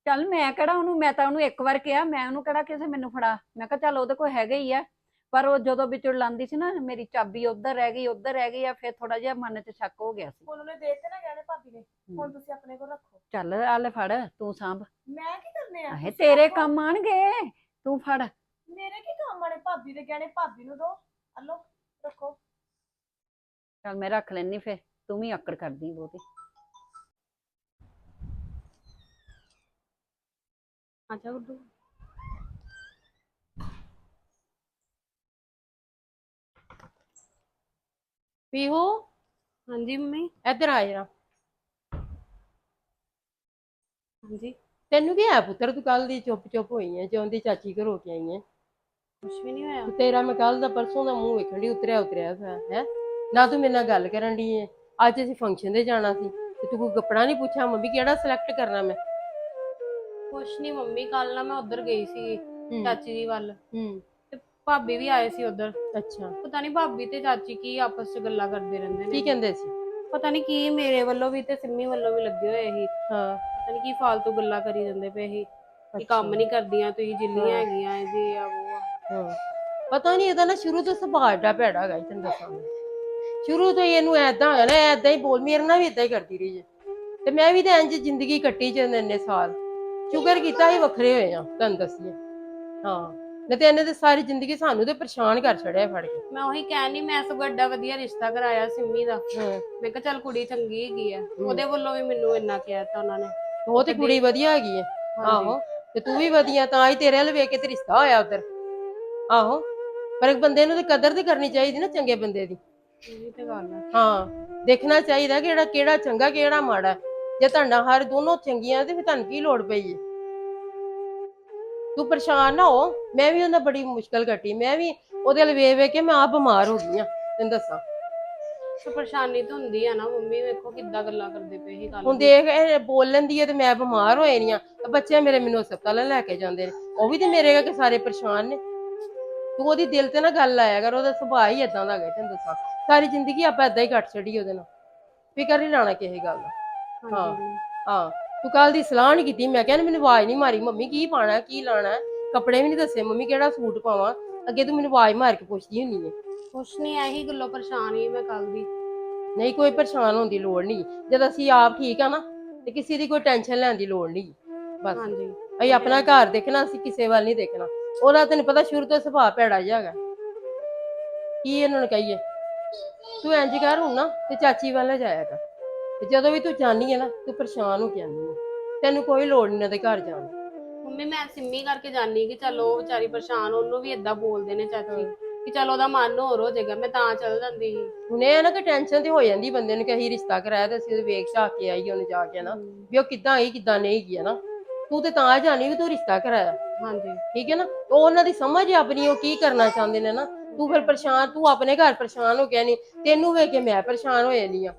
Speaker 1: ਚੱਲ ਮੈਂ ਕਿਹੜਾ ਉਹਨੂੰ ਮੈਂ ਤਾਂ ਉਹਨੂੰ ਇੱਕ ਵਾਰ ਕਿਹਾ ਮੈਂ ਉਹਨੂੰ ਕਿਹੜਾ ਕਿਸੇ ਮੈਨੂੰ ਫੜਾ। ਮੈਂ ਕਿਹਾ ਚੱਲ ਉਹਦੇ ਕੋਲ ਹੈਗਾ ਹੀ ਆ। ਪਰ ਉਹ ਜਦੋਂ ਵਿੱਚੋਂ ਲਾਂਦੀ ਸੀ ਨਾ ਮੇਰੀ ਚਾਬੀ ਉੱਧਰ ਰਹਿ ਗਈ ਉੱਧਰ ਰਹਿ ਗਈ ਆ ਫਿਰ ਥੋੜਾ ਜਿਹਾ ਮਨ 'ਚ ਸ਼ੱਕ ਹੋ ਗਿਆ ਸੀ।
Speaker 6: ਹੁਣ ਉਹਨੇ ਦੇ ਦਿੱਤੇ ਨਾ ਗਹਿਣੇ ਭਾਬੀ ਨੇ। ਹੁਣ ਤੁਸੀਂ ਆਪਣੇ ਕੋਲ ਰੱਖੋ।
Speaker 1: ਚੱਲ ਆ ਲੈ ਫੜ ਤੂੰ ਸਾਂਭ।
Speaker 6: ਮੈਂ ਕੀ ਕਰਨੇ ਆ?
Speaker 1: ਆਹੇ
Speaker 6: ਤੁਸੀਂ
Speaker 1: ਤੇਰੇ
Speaker 6: ਰੱਖੋ।
Speaker 1: ਕੰਮ ਆਣਗੇ। ਤੂੰ ਫੜ।
Speaker 6: ਮੇਰੇ ਕੀ ਕੰਮ ਆਣੇ? ਭਾਬੀ ਦੇ ਗਹਿਣੇ ਭਾਬੀ ਨੂੰ ਦੋ। ਹਲੋ ਰੱਖੋ।
Speaker 1: ਚੱਲ ਮੈਂ ਰੱਖ ਲੈਣੀ ਫੇਰ। ਤੂੰ ਵੀ ਆਕੜ ਕਰਦੀ ਬਹੁਤੀ।
Speaker 4: ਅੱਛਾ ਗੁੱਡੂ ਪੀਹੂ? ਹਾਂਜੀ ਮੰਮੀ।
Speaker 7: ਇੱਧਰ ਆ ਜਰਾ।
Speaker 4: ਹਾਂਜੀ।
Speaker 7: ਤੈਨੂੰ ਕੀ ਹੈ ਪੁੱਤਰ? ਤੂੰ ਕੱਲ ਦੀ ਚੁੱਪ ਚੁੱਪ ਹੋਈ ਹੈ ਜਿਉਂ ਦੀ ਚਾਚੀ ਘਰੋਂ ਕੇ ਆਈ ਹੈ
Speaker 4: ਕੁਛ ਵੀ ਨਹੀਂ ਹੋਇਆ।
Speaker 7: ਤੇਰਾ ਮੈਂ ਕੱਲ ਦਾ ਪਰਸੋਂ ਦਾ ਮੂੰਹ ਵੇਖਣ ਦੀ ਉਤਰਿਆ ਉਤਰਿਆ ਹੈ ਹੈ? ਨਾ ਤੂੰ ਮੇਰੇ ਨਾਲ ਗੱਲ ਕਰਨ ਦੀ ਹੈ ਅੱਜ ਅਸੀਂ ਫੰਕਸ਼ਨ ਤੇ ਜਾਣਾ ਸੀ ਤੇ ਤੂੰ ਕੋਈ ਕੱਪੜਾ ਨਹੀਂ ਪੁੱਛਿਆ? ਮੰਮੀ ਕਿਹੜਾ ਸਿਲੈਕਟ ਕਰਨਾ ਮੈਂ?
Speaker 4: ਕੁਛ ਨਹੀਂ ਮੰਮੀ ਕੱਲ ਨਾ ਮੈਂ ਉੱਧਰ ਗਈ ਸੀ
Speaker 7: ਹੂੰ।
Speaker 4: ਚਾਚੀ ਦੀ ਵੱਲ।
Speaker 7: ਹੂੰ।
Speaker 4: ਤੇ ਭਾਬੀ ਵੀ ਆਏ ਸੀ ਉੱਧਰ।
Speaker 7: ਅੱਛਾ।
Speaker 4: ਪਤਾ ਨਹੀਂ ਭਾਬੀ ਤੇ ਚਾਚੀ ਕੀ ਆਪਸ 'ਚ ਗੱਲਾਂ ਕਰਦੇ ਰਹਿੰਦੇ
Speaker 7: ਕੀ
Speaker 4: ਨੇ
Speaker 7: ਕਹਿੰਦੇ ਸੀ?
Speaker 4: ਪਤਾ ਨਹੀਂ ਕੀ ਮੇਰੇ ਵੱਲੋਂ ਵੀ ਤੇ ਸਿੰਮੀ ਵੱਲੋਂ ਵੀ ਲੱਗੇ ਹੋਏ ਸੀ।
Speaker 7: ਹਾਂ।
Speaker 4: ਪਤਾ ਨਹੀਂ ਕੀ ਫਾਲਤੂ ਗੱਲਾਂ ਕਰੀ ਜਾਂਦੇ ਪਏ ਸੀ। ਕਿ ਕੰਮ। ਨਹੀਂ ਕਰਦੀਆਂ ਤੁਸੀਂ ਜਿੱਲੀਆਂ
Speaker 7: ਹਾਂ।
Speaker 4: ਹੈਗੀਆਂ ਇਹਦੇ ਆ ਉਹ ਆ।
Speaker 7: ਹਾਂ। ਪਤਾ ਨਹੀਂ ਇਹਦਾ ਨਾ ਸ਼ੁਰੂ ਤੋਂ ਸੁਭਾਅ ਏਡਾ ਭੈੜਾ ਹੈਗਾ ਤੈਨੂੰ ਦੱਸਾਂ ਮੈਂ। ਸ਼ੁਰੂ ਤੋਂ ਹੀ ਇਹਨੂੰ ਐਦਾਂ ਹੋਇਆ ਨਾ ਐਦਾਂ ਹੀ ਬੋਲ ਮੇਰੇ ਨਾਲ ਵੀ ਐਦਾਂ ਹੀ ਕਰਦੀ ਰਹੀ ਜੇ। ਤੇ ਮੈਂ ਵੀ ਤੇ ਇੰਜ ਜ਼ਿੰਦਗੀ ਕੱਟੀ ਚ ਇੰਨੇ ਸਾਲ। ਸ਼ੁਕਰ ਕੀਤਾ ਹੀ ਵੱਖਰੇ ਹੋਏ ਆ ਤੁਹਾਨੂੰ ਦੱਸੀਏ। ਹਾਂ ਨਹੀਂ ਤੇ ਇਹਨੇ ਤੇ ਸਾਰੀ ਜ਼ਿੰਦਗੀ ਸਾਨੂੰ ਤੇ ਪਰੇਸ਼ਾਨ ਕਰ ਛੜਿਆ ਫੜ ਕੇ।
Speaker 4: ਮੈਂ ਉਹੀ ਕਹਿਣੀ ਮੈਂ ਸਗੋਂ ਐਡਾ ਵਧੀਆ ਰਿਸ਼ਤਾ ਕਰਾਇਆ ਸਿੰਮੀ ਦਾ।
Speaker 7: ਹਾਂ।
Speaker 4: ਮੈਂ ਕਿਹਾ ਚੱਲ ਕੁੜੀ ਚੰਗੀ ਹੈਗੀ ਆ ਉਹਦੇ ਵੱਲੋਂ ਵੀ ਮੈਨੂੰ ਇੰਨਾ ਕਿਹਾ ਤਾਂ ਉਹਨਾਂ ਨੇ।
Speaker 7: ਉਹ ਤੇ ਕੁੜੀ ਵਧੀਆ ਹੈਗੀ ਹੈ। ਆਹੋ ਤੇ ਤੂੰ ਵੀ ਵਧੀਆ ਤਾਂ ਹੀ ਤੇਰੇ ਵੱਲ ਵੇਖ ਕੇ ਤੇ ਰਿਸ਼ਤਾ ਹੋਇਆ ਉਧਰ। ਆਹੋ ਪਰ ਇੱਕ ਬੰਦੇ ਨੂੰ ਤੇ ਕਦਰ ਤੇ ਕਰਨੀ ਚਾਹੀਦੀ ਨਾ ਚੰਗੇ ਬੰਦੇ ਦੀ।
Speaker 4: ਇਹ ਤੇ ਗੱਲ ਹੈ
Speaker 7: ਹਾਂ ਦੇਖਣਾ ਚਾਹੀਦਾ ਕਿ ਕਿਹੜਾ ਕਿਹੜਾ ਚੰਗਾ ਕਿਹੜਾ ਮਾੜਾ। ਜੇ ਤੁਹਾਡਾ ਹਰ ਦੋਨੋਂ ਚੰਗੀਆਂ ਤੇ ਫਿਰ ਤੁਹਾਨੂੰ ਕੀ ਲੋੜ ਪਈ ਹੈ ਤੂੰ ਪਰੇਸ਼ਾਨ ਨਾ ਹੋ। ਮੈਂ ਵੀ ਉਹਨਾਂ ਬੜੀ ਮੁਸ਼ਕਲ ਕੱਟੀ। ਮੈਂ ਵੀ ਉਹਦੇ ਵੱਲ ਵੇਖ ਵੇਖ ਕੇ ਮੈਂ ਆਪ ਬਿਮਾਰ ਹੋ ਗਈ ਆ ਤੈਨੂੰ ਦੱਸਾਂ।
Speaker 4: ਤੇ ਪਰੇਸ਼ਾਨੀ ਤਾਂ ਹੁੰਦੀ ਆ ਨਾ ਮੰਮੀ ਵੇਖੋ ਕਿੱਦਾਂ ਗੱਲਾਂ ਕਰਦੇ ਪਏ ਸੀ ਕੱਲ
Speaker 7: ਹੁਣ ਦੇਖ ਇਹ ਬੋਲ ਲੈਂਦੀ ਹੈ ਤੇ ਮੈਂ ਬਿਮਾਰ ਹੋਏ ਨਹੀਂ ਆ। ਤੇ ਬੱਚੇ ਮੇਰੇ ਮੈਨੂੰ ਹਸਪਤਾਲ ਲੈ ਕੇ ਜਾਂਦੇ ਨੇ। ਉਹ ਵੀ ਤੇ ਮੇਰੇ ਕਰਕੇ ਸਾਰੇ ਪਰੇਸ਼ਾਨ ਨੇ। ਤੂੰ ਉਹਦੀ ਦਿਲ ਤੇ ਨਾ ਗੱਲ ਲਾਇਆ ਕਰ ਉਹਦਾ ਸੁਭਾਅ ਹੀ ਇਦਾਂ ਦਾ ਹੈਗਾ ਤੈਨੂੰ ਦੱਸਾਂ। ਸਾਰੀ ਜ਼ਿੰਦਗੀ ਆਪਾਂ ਇਦਾਂ ਹੀ ਕੱਟ ਛੱਡੀ ਉਹਦੇ ਨਾਲ। ਫਿਕਰ ਨਹੀਂ ਲਾਣਾ ਕਿਸੇ ਗੱਲ ਦਾ।
Speaker 4: ਹਾਂਜੀ।
Speaker 7: ਹਾਂ। ਤੂੰ ਕੱਲ ਦੀ ਸਲਾਹ ਨਹੀਂ ਕੀਤੀ। ਮੈਂ ਕਹਿੰਦਾ ਮੈਨੂੰ ਆਵਾਜ਼ ਨਹੀਂ ਮਾਰੀ। ਮੰਮੀ ਕੀ ਪਾਣਾ ਕੀ ਲਾਣਾ? ਹੈ? ਕੱਪੜੇ ਵੀ ਨਹੀਂ ਦੱਸੇ। ਮੰਮੀ ਕਿਹੜਾ ਸੂਟ ਪਾਵਾਂ? ਅੱਗੇ ਤੂੰ ਮੈਨੂੰ ਆਵਾਜ਼ ਮਾਰ ਕੇ ਪੁੱਛਦੀ ਹੁੰਨੀ ਹੈ
Speaker 4: ਕੁਛ ਨਹੀਂ ਇਹੀ ਗੱਲੋਂ ਪਰੇਸ਼ਾਨ ਹੀ ਮੈਂ ਕੱਲ ਦੀ।
Speaker 7: ਨਹੀਂ ਕੋਈ ਪਰੇਸ਼ਾਨ ਹੋਣ ਦੀ ਲੋੜ ਨਹੀਂ। ਜਦ ਅਸੀਂ ਆਪ ਠੀਕ ਆ ਨਾ ਤੇ ਕਿਸੇ ਦੀ ਕੋਈ ਟੈਨਸ਼ਨ ਲੈਣ ਦੀ ਲੋੜ ਨਹੀਂ। ਬਸ।
Speaker 4: ਹਾਂਜੀ।
Speaker 7: ਅਸੀਂ ਆਪਣਾ ਘਰ ਦੇਖਣਾ ਅਸੀਂ ਕਿਸੇ ਵੱਲ ਨਹੀਂ ਦੇਖਣਾ। ਉਹਦਾ ਤੈਨੂੰ ਪਤਾ ਸ਼ੁਰੂ ਤੋਂ ਸੁਭਾਅ ਭੈੜਾ ਜਿਹਾ ਹੈਗਾ। ਕੀ ਇਹਨਾਂ ਨੂੰ ਕਹੀਏ? ਤੂੰ ਇੰਜ ਕਰ ਹੁਣ ਨਾ ਤੇ ਚਾਚੀ ਵੱਲ ਜਾਇਆ ਕਰ। ਤੇ ਜਦੋਂ ਵੀ ਤੂੰ ਜਾਣੀ ਹੈ ਨਾ ਤੂੰ ਪਰੇਸ਼ਾਨ ਹੋ ਕੇ ਆਨੀ ਹੈ ਤੈਨੂੰ ਕੋਈ ਲੋੜ ਨਹੀਂ ਉਹਦੇ ਘਰ ਜਾਣ ਦੀ।
Speaker 4: ਮੰਮੀ ਮੈਂ ਸਿੰਮੀ ਕਰਕੇ ਜਾਣੀ ਕਿ ਚਲੋ ਉਹ ਵਿਚਾਰੀ ਪਰੇਸ਼ਾਨ ਉਹਨੂੰ ਵੀ ਇਦਾਂ ਬੋਲਦੇ ਨੇ ਚਾਚੀ ਕਿ ਚਲ ਉਹਦਾ ਮਨ ਹੋਰ ਹੋ ਜਾਏਗਾ ਮੈਂ ਤਾਂ ਚੱਲ ਜਾਂਦੀ ਸੀ।
Speaker 7: ਹੁਣ ਇਹ ਆ ਨਾ ਕਿ ਟੈਨਸ਼ਨ ਤੇ ਹੋ ਜਾਂਦੀ ਬੰਦੇ ਨੂੰ ਕਿ ਅਸੀਂ ਰਿਸ਼ਤਾ ਕਰਾਇਆ ਤੇ ਅਸੀਂ ਉਹਦੇ ਵੇਖ ਝਾਕ ਕੇ ਆਈ ਉਹਨੂੰ ਜਾ ਕੇ ਨਾ ਵੀ ਉਹ ਕਿੱਦਾਂ ਆਈ ਕਿੱਦਾਂ ਨਹੀਂ ਗਈ ਨਾ। ਤੂੰ ਤੇ ਤਾਂ ਜਾਣੀ ਵੀ ਤੂੰ ਰਿਸ਼ਤਾ ਕਰਾਇਆ।
Speaker 4: ਹਾਂਜੀ।
Speaker 7: ਠੀਕ ਹੈ ਨਾ? ਉਹ ਉਹਨਾਂ ਦੀ ਸਮਝ ਹੈ ਆਪਣੀ ਉਹ ਕੀ ਕਰਨਾ ਚਾਹੁੰਦੇ ਨੇ ਨਾ। ਤੂੰ ਫਿਰ ਪਰੇਸ਼ਾਨ ਤੂੰ ਆਪਣੇ ਘਰ ਪਰੇਸ਼ਾਨ ਹੋ ਗਿਆ ਨਹੀਂ ਤੈਨੂੰ ਵੇਖ ਕੇ ਮੈਂ ਪਰੇਸ਼ਾਨ ਹੋ ਜਾਂਦੀ ਆ।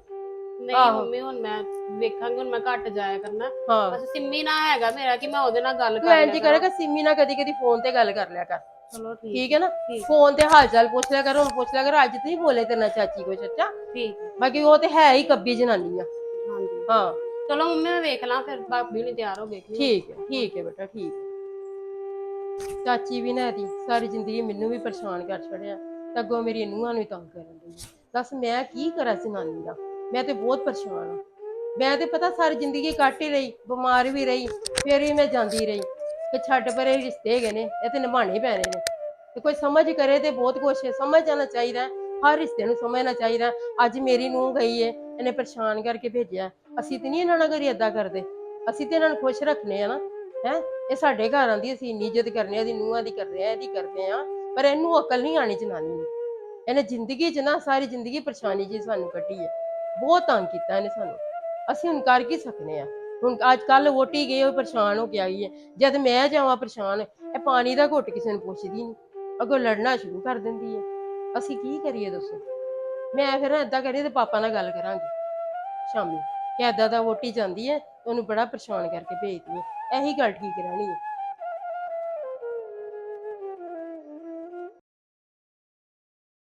Speaker 4: ਨਹੀਂ
Speaker 7: ਆਹੋ।
Speaker 4: ਮੰਮੀ ਹੁਣ ਮੈਂ ਵੇਖਾਂਗੀ ਹੁਣ ਮੈਂ ਘੱਟ ਜਾਇਆ ਕਰਨਾ।
Speaker 7: ਹਾਂ।
Speaker 4: ਬਸ ਸਿੰਮੀ ਨਾ ਹੈਗਾ ਮੇਰਾ ਕਿ ਮੈਂ ਉਹਦੇ ਨਾਲ ਗੱਲ
Speaker 7: ਤੂੰ
Speaker 4: ਕਰ
Speaker 7: ਇੰਜ
Speaker 4: ਲਿਆ
Speaker 7: ਕਰੇਗਾ ਸਿੰਮੀ ਨਾਲ ਕਦੀ ਕਦੀ ਫੋਨ ਤੇ ਗੱਲ ਕਰ ਲਿਆ ਕਰ।
Speaker 4: ਚਲੋ ਠੀਕ
Speaker 7: ਠੀਕ ਹੈ ਨਾ?
Speaker 4: ਠੀਕ।
Speaker 7: ਫੋਨ ਤੇ ਹਾਲ ਚਾਲ ਪੁੱਛ ਲਿਆ ਕਰ ਹੁਣ ਪੁੱਛ ਲਿਆ ਕਰ ਅੱਜ ਤੇ ਨਹੀਂ ਬੋਲੇ ਤੇਰੇ ਨਾਲ ਚਾਚੀ ਕੋਈ ਸੱਚਾ।
Speaker 4: ਠੀਕ
Speaker 7: ਬਾਕੀ ਉਹ ਤੇ ਹੈ ਹੀ ਕੱਬੀ ਜਨਾਨੀ ਆ।
Speaker 4: ਹਾਂਜੀ।
Speaker 7: ਹਾਂ।
Speaker 4: ਚਲੋ ਮੰਮੀ ਮੈਂ ਵੇਖ ਲਾਂ ਫਿਰ ਭਾਬੀ ਨਹੀਂ ਤਿਆਰ ਹੋ ਗਏ
Speaker 7: ਠੀਕ ਹੈ ਠੀਕ ਹੈ ਬੇਟਾ ਠੀਕ ਹੈ। ਚਾਚੀ ਵੀ ਨਾ ਦੀ ਸਾਰੀ ਜ਼ਿੰਦਗੀ ਮੈਨੂੰ ਵੀ ਪਰੇਸ਼ਾਨ ਕਰ ਛੜਿਆ ਤੇ ਅੱਗੋਂ ਮੇਰੀ ਨੂੰਹਾਂ ਨੂੰ ਹੀ ਤੰਗ ਕਰਨ ਦੀ ਦੱਸ ਮੈਂ ਕੀ ਕਰਾਂ ਜਨਾਨੀ ਦਾ? ਮੈਂ ਤੇ ਬਹੁਤ ਪਰੇਸ਼ਾਨ ਹਾਂ। ਮੈਂ ਤੇ ਪਤਾ ਸਾਰੀ ਜ਼ਿੰਦਗੀ ਕੱਟ ਹੀ ਰਹੀ, ਬਿਮਾਰ ਵੀ ਰਹੀ, ਫਿਰ ਵੀ ਮੈਂ ਜਾਂਦੀ ਰਹੀ ਕਿ ਛੱਡ ਪਰੇ ਰਿਸ਼ਤੇ ਹੈਗੇ ਨੇ, ਇਹ ਤੇ ਨਿਭਾਣੇ ਪੈਣੇ ਨੇ। ਤੇ ਕੋਈ ਸਮਝ ਕਰੇ ਤੇ ਬਹੁਤ ਕੁਛ ਹੈ, ਸਮਝ ਜਾਣਾ ਚਾਹੀਦਾ ਹੈ। ਹਰ ਰਿਸ਼ਤੇ ਨੂੰ ਸਮਝਣਾ ਚਾਹੀਦਾ ਹੈ। ਅੱਜ ਮੇਰੀ ਨੂੰਹ ਗਈ ਏ ਇਹਨੇ ਪਰੇਸ਼ਾਨ ਕਰਕੇ ਭੇਜਿਆ ਅਸੀਂ ਤੇ ਨਹੀਂ ਇਹਨਾਂ ਨਾਲ ਕਰੀ ਏਦਾਂ ਕਰਦੇ। ਅਸੀਂ ਤੇ ਇਹਨਾਂ ਨੂੰ ਖੁਸ਼ ਰੱਖਨੇ ਆ ਨਾ, ਹੈ? ਇਹ ਸਾਡੇ ਘਰ ਆਂਦੀ ਅਸੀਂ ਇੰਨੀ ਇੱਜ਼ਤ ਕਰਨੇ ਆ ਇਹਦੀ ਨੂੰਹਾਂ ਦੀ ਕਰਦੇ ਆ, ਇਹਦੀ ਕਰਦੇ ਆ, ਪਰ ਇਹਨੂੰ ਅਕਲ ਨਹੀਂ ਆਣੀ ਜਨਾਨੀ ਨੂੰ। ਇਹਨੇ ਜ਼ਿੰਦਗੀ 'ਚ ਨਾ ਸਾਰੀ ਜ਼ਿੰਦਗੀ ਪਰੇਸ਼ਾਨੀ 'ਚ ਸਾਨੂੰ ਕੱਢੀ ਹੈ। ਬਹੁਤ ਤੰਗ ਕੀਤਾ ਇਹਨੇ ਸਾਨੂੰ। ਅਸੀਂ ਹੁਣ ਕਰ ਕੀ ਸਕਨੇ ਆ? ਹੁਣ ਅੱਜ ਕੱਲ ਵੋਟੀ ਗਈ, ਉਹ ਪਰੇਸ਼ਾਨ ਹੋ ਕੇ ਆਈ ਹੈ। ਜਦ ਮੈਂ ਜਾਵਾਂ ਪਰੇਸ਼ਾਨ, ਇਹ ਪਾਣੀ ਦਾ ਘੁੱਟ ਕਿਸੇ ਨੂੰ ਪੁੱਛਦੀ ਨਹੀਂ। ਅੱਗੋਂ ਲੜਨਾ ਸ਼ੁਰੂ ਕਰ ਦਿੰਦੀ ਹੈ। ਅਸੀਂ ਕੀ ਕਰੀਏ ਦੱਸੋ? ਮੈਂ ਫਿਰ ਏਦਾਂ ਕਰੀਏ ਤੇ ਪਾਪਾ ਨਾਲ ਗੱਲ ਕਰਾਂਗੇ। ਸ਼ਾਮੀ। ਕਿ ਏਦਾਂ ਦਾ ਵੋਟੀ ਜਾਂਦੀ ਹੈ, ਉਹਨੂੰ ਬੜਾ ਪਰੇਸ਼ਾਨ ਕਰਕੇ ਭੇਜਦੀ ਹੈ। ਇਹੀ ਗੱਲ ਠੀਕ ਰਹਿਣੀ ਹੈ।